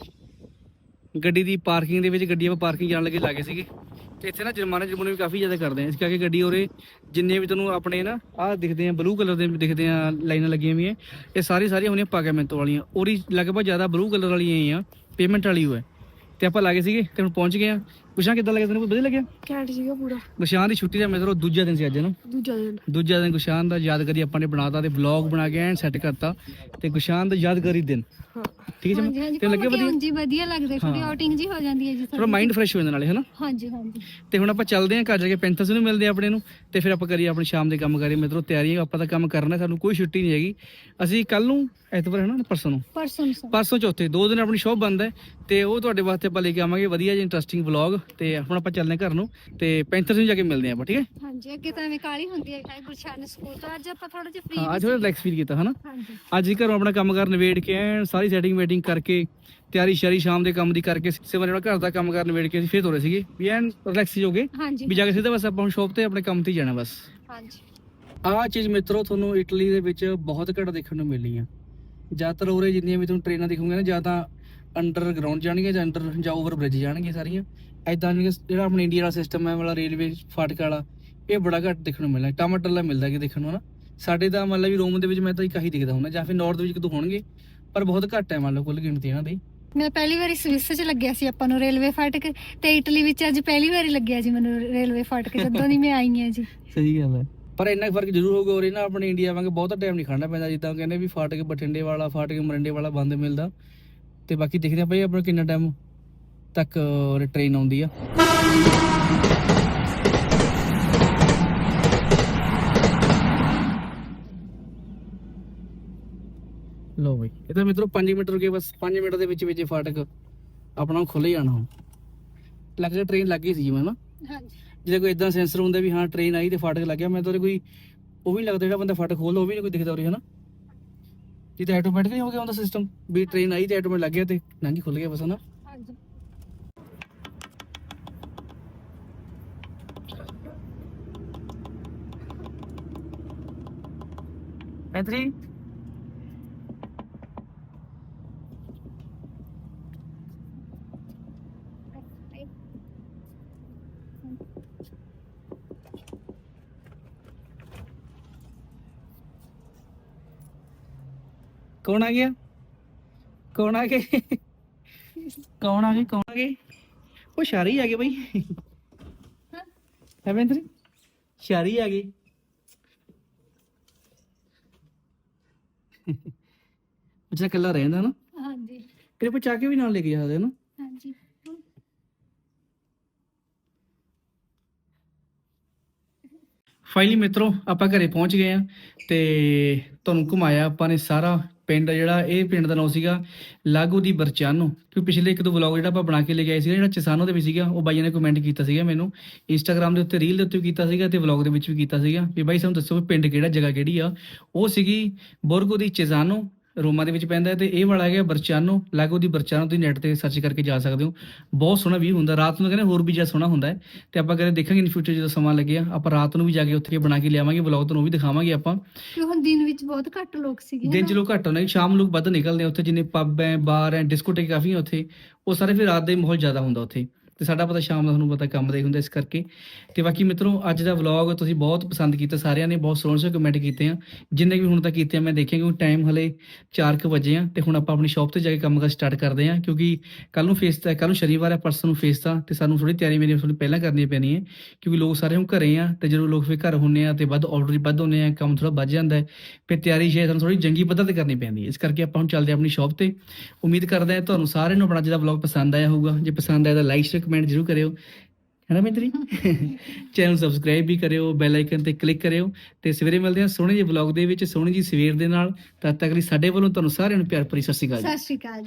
ਗੱਡੀ ਦੀ ਪਾਰਕਿੰਗ ਦੇ ਵਿੱਚ ਗੱਡੀ ਆਪਾਂ ਪਾਰਕਿੰਗ ਜਾਣ ਲੱਗੇ ਲਾਗੇ ਸੀਗੇ। ਤੇ ਇੱਥੇ ਨਾ ਜੁਰਮਾਨੇ ਜੁਰਮਾਨੇ ਵੀ ਕਾਫੀ ਜ਼ਿਆਦਾ ਕਰਦੇ ਆ। ਇਸ ਕਰਕੇ ਗੱਡੀ ਉਰੇ ਜਿੰਨੇ ਵੀ ਤੁਹਾਨੂੰ ਆਪਣੇ ਨਾ ਆਹ ਦਿਖਦੇ ਆ ਬਲੂ ਕਲਰ ਦੇ ਦਿਖਦੇ ਆ, ਲਾਈਨਾਂ ਲੱਗੀਆਂ ਹੋਈਆਂ। ਇਹ ਸਾਰੀ ਸਾਰੀਆਂ ਹੁੰਦੀਆਂ ਪਾਗਾਮੈਂਟੋ ਵਾਲੀਆਂ। ਉਹਦੀ ਲਗਭਗ ਜ਼ਿਆਦਾ ਬਲੂ ਕਲਰ ਵਾਲੀਆਂ ਆ ਪੇਮੈਂਟ ਵਾਲੀ ਹੋਏ ਤੇ ਆਪਾਂ ਲਾਗੇ ਸੀਗੇ ਤੇ ਹੁਣ ਪਹੁੰਚ ਗਏ ਆ। ਪੁੱਛਾਂ ਕਿੱਦਾਂ ਲੱਗਿਆ ਤੈਨੂੰ? ਵਧੀਆ ਲੱਗਿਆ? ਕੈਟ ਸੀਗਾ ਪੂਰਾ। ਗੁਸ਼ਾਨ ਦੀ ਛੁੱਟੀ ਦਾ ਮਤਲਬ ਦੂਜਾ ਦਿਨ ਸੀ ਅੱਜ ਨਾ? ਦੂਜਾ ਦਿਨ। ਦੂਜਾ ਦਿਨ ਗੁਸ਼ਾਨ ਦਾ ਯਾਦਗਾਰੀ ਆਪਾਂ ਨੇ ਬਣਾਤਾ ਤੇ ਵਲੌਗ ਬਣਾ ਕੇ ਐਨ ਸੈੱਟ ਕਰਤਾ ਤੇ ਗੁਸ਼ਾਨ ਦਾ ਯਾਦਗਾਰੀ ਦਿਨ। ਹਾਂ। ਠੀਕ ਹੈ ਜੀ? ਤੇ ਲੱਗੇ ਵਧੀਆ? ਜੀ ਵਧੀਆ ਲੱਗਦਾ ਥੋੜੀ। ਆਊਟਿੰਗ ਜੀ ਹੋ ਜਾਂਦੀ ਹੈ ਜੀ ਥੋੜਾ ਮਾਈਂਡ ਫਰੈਸ਼ ਹੋ ਜਾਂਦਾ ਨਾਲੇ ਹਨਾ ਹਾਂਜੀ ਹਾਂਜੀ। ਤੇ ਹੁਣ ਆਪਾਂ ਚੱਲਦੇ ਆਂ ਘਰ ਜਾ ਕੇ ਪੈਂਥਰਸ ਨੂੰ ਮਿਲਦੇ ਆ ਆਪਣੇ ਨੂੰ ਤੇ ਫਿਰ ਆਪਾਂ ਕਰੀਏ ਆਪਣੀ ਸ਼ਾਮ ਦੇ ਕੰਮ ਕਰੀਏ। ਮਿੱਤਰੋ ਤਿਆਰੀਆਂ ਆਪਾਂ ਤਾਂ ਕੰਮ ਕਰਨਾ ਸਾਨੂੰ ਕੋਈ ਛੁੱਟੀ ਨਹੀਂ ਹੈਗੀ। ਅਸੀਂ ਕੱਲ ਨੂੰ ਐਤਵਾਰ ਹੈ ਨਾ ਪਰਸੋਂ ਨੂੰ? ਪਰਸੋਂ ਨੂੰ ਪਰਸੋਂ ਚੌਥੇ ਦੋ ਦਿਨ ਆਪਣੀ ਸ਼ੋਅ ਬੰਦ ਹੈ ਤੇ ਉਹ ਤੁਹਾਡੇ ਵਾਸਤੇ ਆਪਾਂ ਲੈ ਕੇ ਆਵਾਂਗੇ ਵਧੀਆ ਜਿਹਾ ਇੰਟਰਸਟਿੰਗ ਵਲੌਗ ਤੇ ਹੁਣ ਆਪਾਂ ਚੱਲਦੇ ਘਰ ਨੂੰ ਤੇ ਪੈਂਥਰਸ ਨੂੰ ਜਾ ਕੇ ਮਿਲਦੇ ਆਂ ਆਪਾਂ ਠੀਕ ਹੈ? ਹਾਂਜੀ ਅੱਗੇ ਤਾਂ ਐਵੇਂ ਕਾਲੀ ਹੁੰਦੀ ਹੈ ਹੈ ਗੁਰਸ਼ਾਨ ਸਕੂਲ ਤੋਂ। ਅੱਜ ਆਪਾਂ ਥੋੜਾ ਜਿਹਾ ਫ੍ਰੀ ਹਾਂ ਅੱਜ ਥੋੜਾ ਰਿਲੈਕਸ ਫੀਲ ਕੀਤਾ ਹਨਾ? ਹਾਂਜੀ। ਅੱਜ ਹੀ ਘਰੋਂ ਆਪਣਾ ਕੰਮ ਕਰ ਨਵੇੜ ਕੇ ਐਨ ਸਾਰੀ ਸੈਟਿੰਗ ਵੇਟਿੰਗ ਕਰਕੇ ਤਿਆਰੀ ਸ਼ਰੀ ਸ਼ਾਮ ਦੇ ਕੰਮ ਦੀ ਕਰਕੇ ਸਿਮਰ ਜਿਹੜਾ ਘਰ ਦਾ ਕੰਮ ਕਰ ਨਵੇੜ ਕੇ ਅਸੀਂ ਫੇਰ ਤੋਰੇ ਸੀਗੇ। ਵੀ ਐਨ ਰਿਲੈਕਸ ਹੋ ਗਏ ਹਾਂਜੀ। ਵੀ ਜਾ ਕੇ ਸਿੱਧਾ ਬਸ ਆਪਾਂ ਹੁਣ ਸ਼ੋਪ ਤੇ ਆਪਣੇ ਕੰਮ ਤੇ ਜਾਣਾ ਬਸ। ਹਾਂਜੀ। ਆਹ ਚੀਜ਼ ਮਿੱਤਰੋ ਤੁਹਾਨੂੰ ਇਟਲੀ ਦੇ ਵਿੱਚ ਬਹੁਤ ਘੱਟ ਦੇਖਣ ਨੂੰ ਮਿਲਣੀਆਂ ਜ਼ਿਆਦਾਤਰ ਉਰੇ ਜਿੰਨੀਆਂ ਵੀ ਤੁਹਾਨੂੰ ਟ੍ਰੇਨਾਂ ਦਿਖੂਗੀਆਂ ਨਾ ਜਾਂ ਤਾਂ ਅੰਡਰਗਰਾਉਂਡ ਜਾਣਗੀਆਂ ਜਾਂ ਅੰਡਰ ਜਾਂ ਓਵਰ ਬ੍ਰਿਜ ਜਾਣਗੀਆਂ ਸਾਰੀਆਂ। ਐਦਾਂ ਨਹੀਂ ਜਿਹੜਾ ਆਪਣੇ ਇੰਡੀਆ ਵਾਲਾ ਸਿਸਟਮ ਹੈ ਵਾਲਾ ਰੇਲਵੇ ਫਾਟਕ ਵਾਲਾ ਇਹ ਬੜਾ ਘੱਟ ਦੇਖਣ ਨੂੰ ਮਿਲਣਾ ਟਮਾਟਰਲਾ ਮਿਲਦਾ ਕਿ ਦੇਖਣ ਨੂੰ ਨਾ ਸਾਡੇ ਤਾਂ ਮੰਨ ਵੀ ਰੋਮ ਦੇ ਵਿੱਚ ਮੈਂ ਤਾਂ ਇੱਕ ਹੀ ਦਿਖਦਾ ਹੁੰਦਾ ਜਾਂ ਫਿਰ ਨਾਰਥ ਵਿੱਚ ਕਿਤੋਂ ਹੋਣਗੇ ਪਰ ਬਹੁਤ ਘੱਟ ਹੈ ਮੰਨ ਲਓ ਕੁੱਲ ਗਿਣਤੀ ਇਹਨਾਂ ਦੀ ਮੈਂ ਪਹਿਲੀ ਵਾਰੀ ਸਵਿਸ 'ਚ ਲੱਗਿਆ ਸੀ ਆਪਾਂ ਨੂੰ ਰੇਲਵੇ ਫਾਟਕ ਤੇ ਇਟਲੀ ਵਿੱਚ ਅੱਜ ਪਹਿਲੀ ਵਾਰੀ ਲੱਗਿਆ ਜੀ ਮੈਨੂੰ ਰੇਲਵੇ ਫਾਟਕ ਜਦੋਂ ਦੀ ਮੈਂ ਆਈ ਹਾਂ ਜੀ। ਸਹੀ ਗੱਲ ਹੈ। ਪਰ ਇੰਨਾ ਕੁ ਫ਼ਰਕ ਜ਼ਰੂਰ ਹੋਊਗਾ ਔਰ ਨਾ ਆਪਣੇ ਇੰਡੀਆ ਵਾਂਗ ਬਹੁਤਾ ਟਾਈਮ ਨਹੀਂ ਖੜਨਾ ਪੈਂਦਾ ਜਿੱਦਾਂ ਕਹਿੰਦੇ ਵੀ ਫਾਟਕ ਬਠਿੰਡੇ ਵਾਲਾ ਫਾਟਕ ਮਰਿੰਡੇ ਵਾਲਾ ਬੰਦ ਮਿਲਦਾ। ਤੇ ਬਾਕੀ ਦੇਖਦੇ ਆਪਾਂ ਜੀ ਆਪਣਾ ਕਿੰਨਾ ਟਾਈਮ ਤੱਕ ਟ੍ਰੇਨ ਆਉਂਦੀ ਆ। ਲੋ ਬਈ ਇਹ ਤਾਂ ਮਿੱਤਰੋ 5 ਮਿੰਟ ਰੁਕੇ ਬਸ 5 ਮਿੰਟ ਦੇ ਵਿੱਚ ਵਿੱਚ ਫਾਟਕ ਆਪਣਾ ਖੁੱਲ ਹੀ ਜਾਣਾ ਹੁਣ। ਲੱਗਦਾ ਟ੍ਰੇਨ ਲੱਗ ਗਈ ਸੀ ਜਿਵੇਂ ਨਾ। ਹਾਂਜੀ। ਜਿਹਦੇ ਕੋਈ ਇਦਾਂ ਸੈਂਸਰ ਹੁੰਦਾ ਵੀ ਹਾਂ ਟ੍ਰੇਨ ਆਈ ਤੇ ਫਾਟਕ ਲੱਗ ਗਿਆ ਮੈਂ ਤਾਂ ਕੋਈ ਉਹ ਵੀ ਲੱਗਦਾ ਜਿਹੜਾ ਬੰਦਾ ਫਾਟਕ ਖੋਲਦਾ ਉਹ ਵੀ ਨਹੀਂ ਕੋਈ ਦਿਖਦਾ ਉਰੇ ਹਨਾ? ਇਹ ਤਾਂ ਆਟੋਮੈਟਿਕਲੀ ਹੋ ਗਿਆ ਹੁੰਦਾ ਸਿਸਟਮ ਵੀ ਟ੍ਰੇਨ ਆਈ ਤੇ ਆਟੋਮੈਟਿਕ ਲੱਗ ਗਿਆ ਤੇ ਨੰਗੀ ਖੁੱਲ ਗਿਆ ਬਸ ਹਨਾ? ਐਂਟਰੀ ਕੌਣ ਆ ਗਿਆ? ਕੌਣ ਆ ਗਏ ਕੌਣ ਆ ਗਏ ਕੌਣ ਆ ਗਏ ਉਹ ਸ਼ਾਰੀ ਆ ਗਏ ਬਈ। ਹੈਵੈਂਤਰੀ ਸ਼ਾਰੀ ਆ ਗਈ। ਬੱਚਾ ਇਕੱਲਾ ਰਹਿੰਦਾ ਨਾ ਹਾਂਜੀ। ਤੇਰੇ ਕੋਲ ਚਾਹ ਕੇ ਵੀ ਨਾਲ ਲੈ ਕੇ ਜਾਂਦੇ ਨਾ? ਹਾਂਜੀ। ਫਾਈਨਲੀ ਮਿੱਤਰੋ ਆਪਾਂ ਘਰੇ ਪਹੁੰਚ ਗਏ ਆ ਤੇ ਤੁਹਾਨੂੰ ਘੁਮਾਇਆ ਆਪਾਂ ਨੇ ਸਾਰਾ ਪਿੰਡ ਜਿਹੜਾ, ਇਹ ਪਿੰਡ ਦਾ ਨਾਮ ਸੀਗਾ ਲਾਗੂ ਦੀ ਬਰਚਾਨੋ। ਕਿ ਪਿਛਲੇ ਇੱਕ ਦੋ ਵਲੌਗ ਜਿਹੜਾ ਆਪਾਂ ਬਣਾ ਕੇ ਲੈ ਕੇ ਆਏ ਸੀਗਾ, ਜਿਹੜਾ ਚਸਾਨੋ ਦੇ ਵੀ ਸੀਗਾ, ਉਹ ਬਾਈਆਂ ਨੇ ਕਮੈਂਟ ਕੀਤਾ ਸੀਗਾ ਮੈਨੂੰ। ਇੰਸਟਾਗ੍ਰam ਦੇ ਉੱਤੇ ਰੀਲ ਦੇ ਉੱਤੇ ਕੀਤਾ ਸੀਗਾ ਤੇ ਵਲੌਗ ਦੇ ਵਿੱਚ ਵੀ ਕੀਤਾ ਸੀਗਾ। ਵੀ ਬਾਈ, ਸਾਨੂੰ ਦੱਸੋ ਵੀ ਪਿੰਡ ਕਿਹੜਾ, ਜਗ੍ਹਾ ਕਿਹੜੀ ਆ? ਉਹ ਸੀਗੀ ਬੋਰਗੋ ਦੀ ਚੇਜ਼ਾਨੋ ਰੋਮਾ ਦੇ ਵਿੱਚ ਪੈਂਦਾ ਹੈ ਤੇ ਇਹ ਵਾਲਾ ਹੈਗਾ ਬਰਚਾਨੋ ਲਾਗੋ ਦੀ ਬਰਚਾਨੋ ਤੁਸੀਂ ਨੈਟ ਤੇ ਸਰਚ ਕਰਕੇ ਜਾ ਸਕਦੇ ਹੋ। ਬਹੁਤ ਸੋਹਣਾ ਵੀ ਹੁੰਦਾ ਰਾਤ ਨੂੰ ਕਹਿੰਦੇ ਹੋਰ ਵੀ ਜ਼ਿਆਦਾ ਸੋਹਣਾ ਹੁੰਦਾ ਹੈ। ਤੇ ਆਪਾਂ ਕਦੇ ਦੇਖਾਂਗੇ ਇਨ ਫਿਊਚਰ ਜਦੋਂ ਸਮਾਂ ਲੱਗਿਆ ਆਪਾਂ ਰਾਤ ਨੂੰ ਵੀ ਜਾ ਕੇ ਉੱਥੇ ਬਣਾ ਕੇ ਲਿਆਵਾਂਗੇ ਵਲੌਗ ਤੁਹਾਨੂੰ ਉਹ ਵੀ ਦਿਖਾਵਾਂਗੇ ਆਪਾਂ। ਕਿ ਹੁਣ ਦਿਨ ਵਿੱਚ ਬਹੁਤ ਘੱਟ ਲੋਕ ਸੀਗੇ ਦਿਨ ਚ? ਲੋਕ ਘੱਟ ਹੁੰਦੇ ਨੇ ਸ਼ਾਮ ਨੂੰ ਲੋਕ ਵੱਧ ਨਿਕਲਦੇ ਆ ਉੱਥੇ ਜਿੰਨੇ ਪੱਬ ਹੈ ਬਾਰ ਹੈ ਡਿਸਕੋਟੇਕ ਕਾਫੀ ਉੱਥੇ ਉਹ ਸਾਰੇ ਫਿਰ ਰਾਤ ਦਾ ਹੀ ਮਾਹੌਲ ਜ਼ਿਆਦਾ ਹੁੰਦਾ ਉੱਥੇ। ਤੇ ਸਾਡਾ ਪਤਾ ਸ਼ਾਮ ਦਾ ਤੁਹਾਨੂੰ ਪਤਾ ਕੰਮ ਦੇ ਹੁੰਦਾ ਇਸ ਕਰਕੇ। ਤੇ ਬਾਕੀ ਮਿੱਤਰੋ, ਅੱਜ ਦਾ ਵਲੌਗ ਤੁਸੀਂ ਬਹੁਤ ਪਸੰਦ ਕੀਤਾ, ਸਾਰਿਆਂ ਨੇ ਬਹੁਤ ਸੋਹਣੇ ਸੋਹਣੇ ਕਮੈਂਟ ਕੀਤੇ ਆ। ਜਿੰਨੇ ਵੀ ਹੁਣ ਤੱਕ ਕੀਤੇ ਆ, ਮੈਂ ਦੇਖਿਆ ਕਿਉਂਕਿ ਟਾਈਮ ਹਲੇ 4:00 ਵਜੇ ਆ, ਤੇ ਹੁਣ ਆਪਾਂ ਆਪਣੀ ਸ਼ਾਪ ਤੇ ਜਾ ਕੇ ਕੰਮ ਕਰ ਸਟਾਰਟ ਕਰਦੇ ਆ, ਕਿਉਂਕਿ ਕੱਲ ਨੂੰ ਫੇਸ ਤਾਂ ਕੱਲ ਨੂੰ ਸ਼ਨੀਵਾਰ ਹੈ ਪਰਸੋਂ ਨੂੰ ਫੇਸ ਤਾਂ, ਤੇ ਸਾਨੂੰ ਥੋੜੀ ਤਿਆਰੀ ਮੇਰੀ ਥੋੜੀ ਪਹਿਲਾਂ ਕਰਨੀ ਪੈਣੀ ਹੈ, ਕਿਉਂਕਿ ਲੋਕ ਸਾਰੇ ਹੁਣ ਘਰੇ ਆ, ਤੇ ਜਦੋਂ ਲੋਕ ਫਿਰ ਘਰ ਹੁੰਨੇ ਆ, ਤੇ ਵੱਧ ਆਰਡਰ ਵੱਧ ਹੁੰਨੇ ਆ, ਕੰਮ ਥੋੜਾ ਵੱਧ ਜਾਂਦਾ ਹੈ, ਫਿਰ ਤਿਆਰੀ ਸ਼ਾਇਦ ਸਾਨੂੰ ਥੋੜੀ ਜੰਗੀ ਪੱਧਰ ਤੇ ਕਰਨੀ ਪੈਂਦੀ ਹੈ। ਇਸ ਕਰਕੇ ਆਪਾਂ ਹੁਣ ਚੱਲਦੇ ਹਾਂ ਆਪਣੀ ਸ਼ਾਪ ਤੇ। ਉਮੀਦ ਕਰਦੇ ਹਾਂ ਤੁਹਾਨੂੰ ਸਾਰਿਆਂ ਨੂੰ ਆਪਣਾ ਅੱਜ ਦਾ ਵਲੌਗ ਪਸੰਦ ਆਇਆ ਹੋਊਗਾ। ਜੇ ਪਸੰਦ ਆਇਆ ਤਾਂ ਲਾਈਕ ਸ਼ੇਅਰ ਕਮੈਂਟ ਜ਼ਰੂਰ ਕਰਿਓ ਹੈ ਨਾ ਮਿੱਤਰੀ ਚੈਨਲ ਸਬਸਕ੍ਰਾਈਬ ਵੀ ਕਰਿਓ ਬੈਲ ਆਈਕਨ ਤੇ ਕਲਿੱਕ ਕਰਿਓ ਤੇ ਸਵੇਰੇ ਮਿਲਦੇ ਹਾਂ ਸੋਹਣੇ ਜਿਹੇ ਵਲੌਗ ਦੇ ਵਿੱਚ ਸੋਹਣੀ ਜੀ ਸਵੇਰ ਦੇ ਨਾਲ ਤਦ ਤੱਕ ਲਈ ਸਾਡੇ ਵੱਲੋਂ ਤੁਹਾਨੂੰ ਸਾਰਿਆਂ ਨੂੰ ਪਿਆਰ ਭਰੀ ਸਤਿ ਸ਼੍ਰੀ ਅਕਾਲ ਜੀ। ਸਤਿ ਸ਼੍ਰੀ ਅਕਾਲ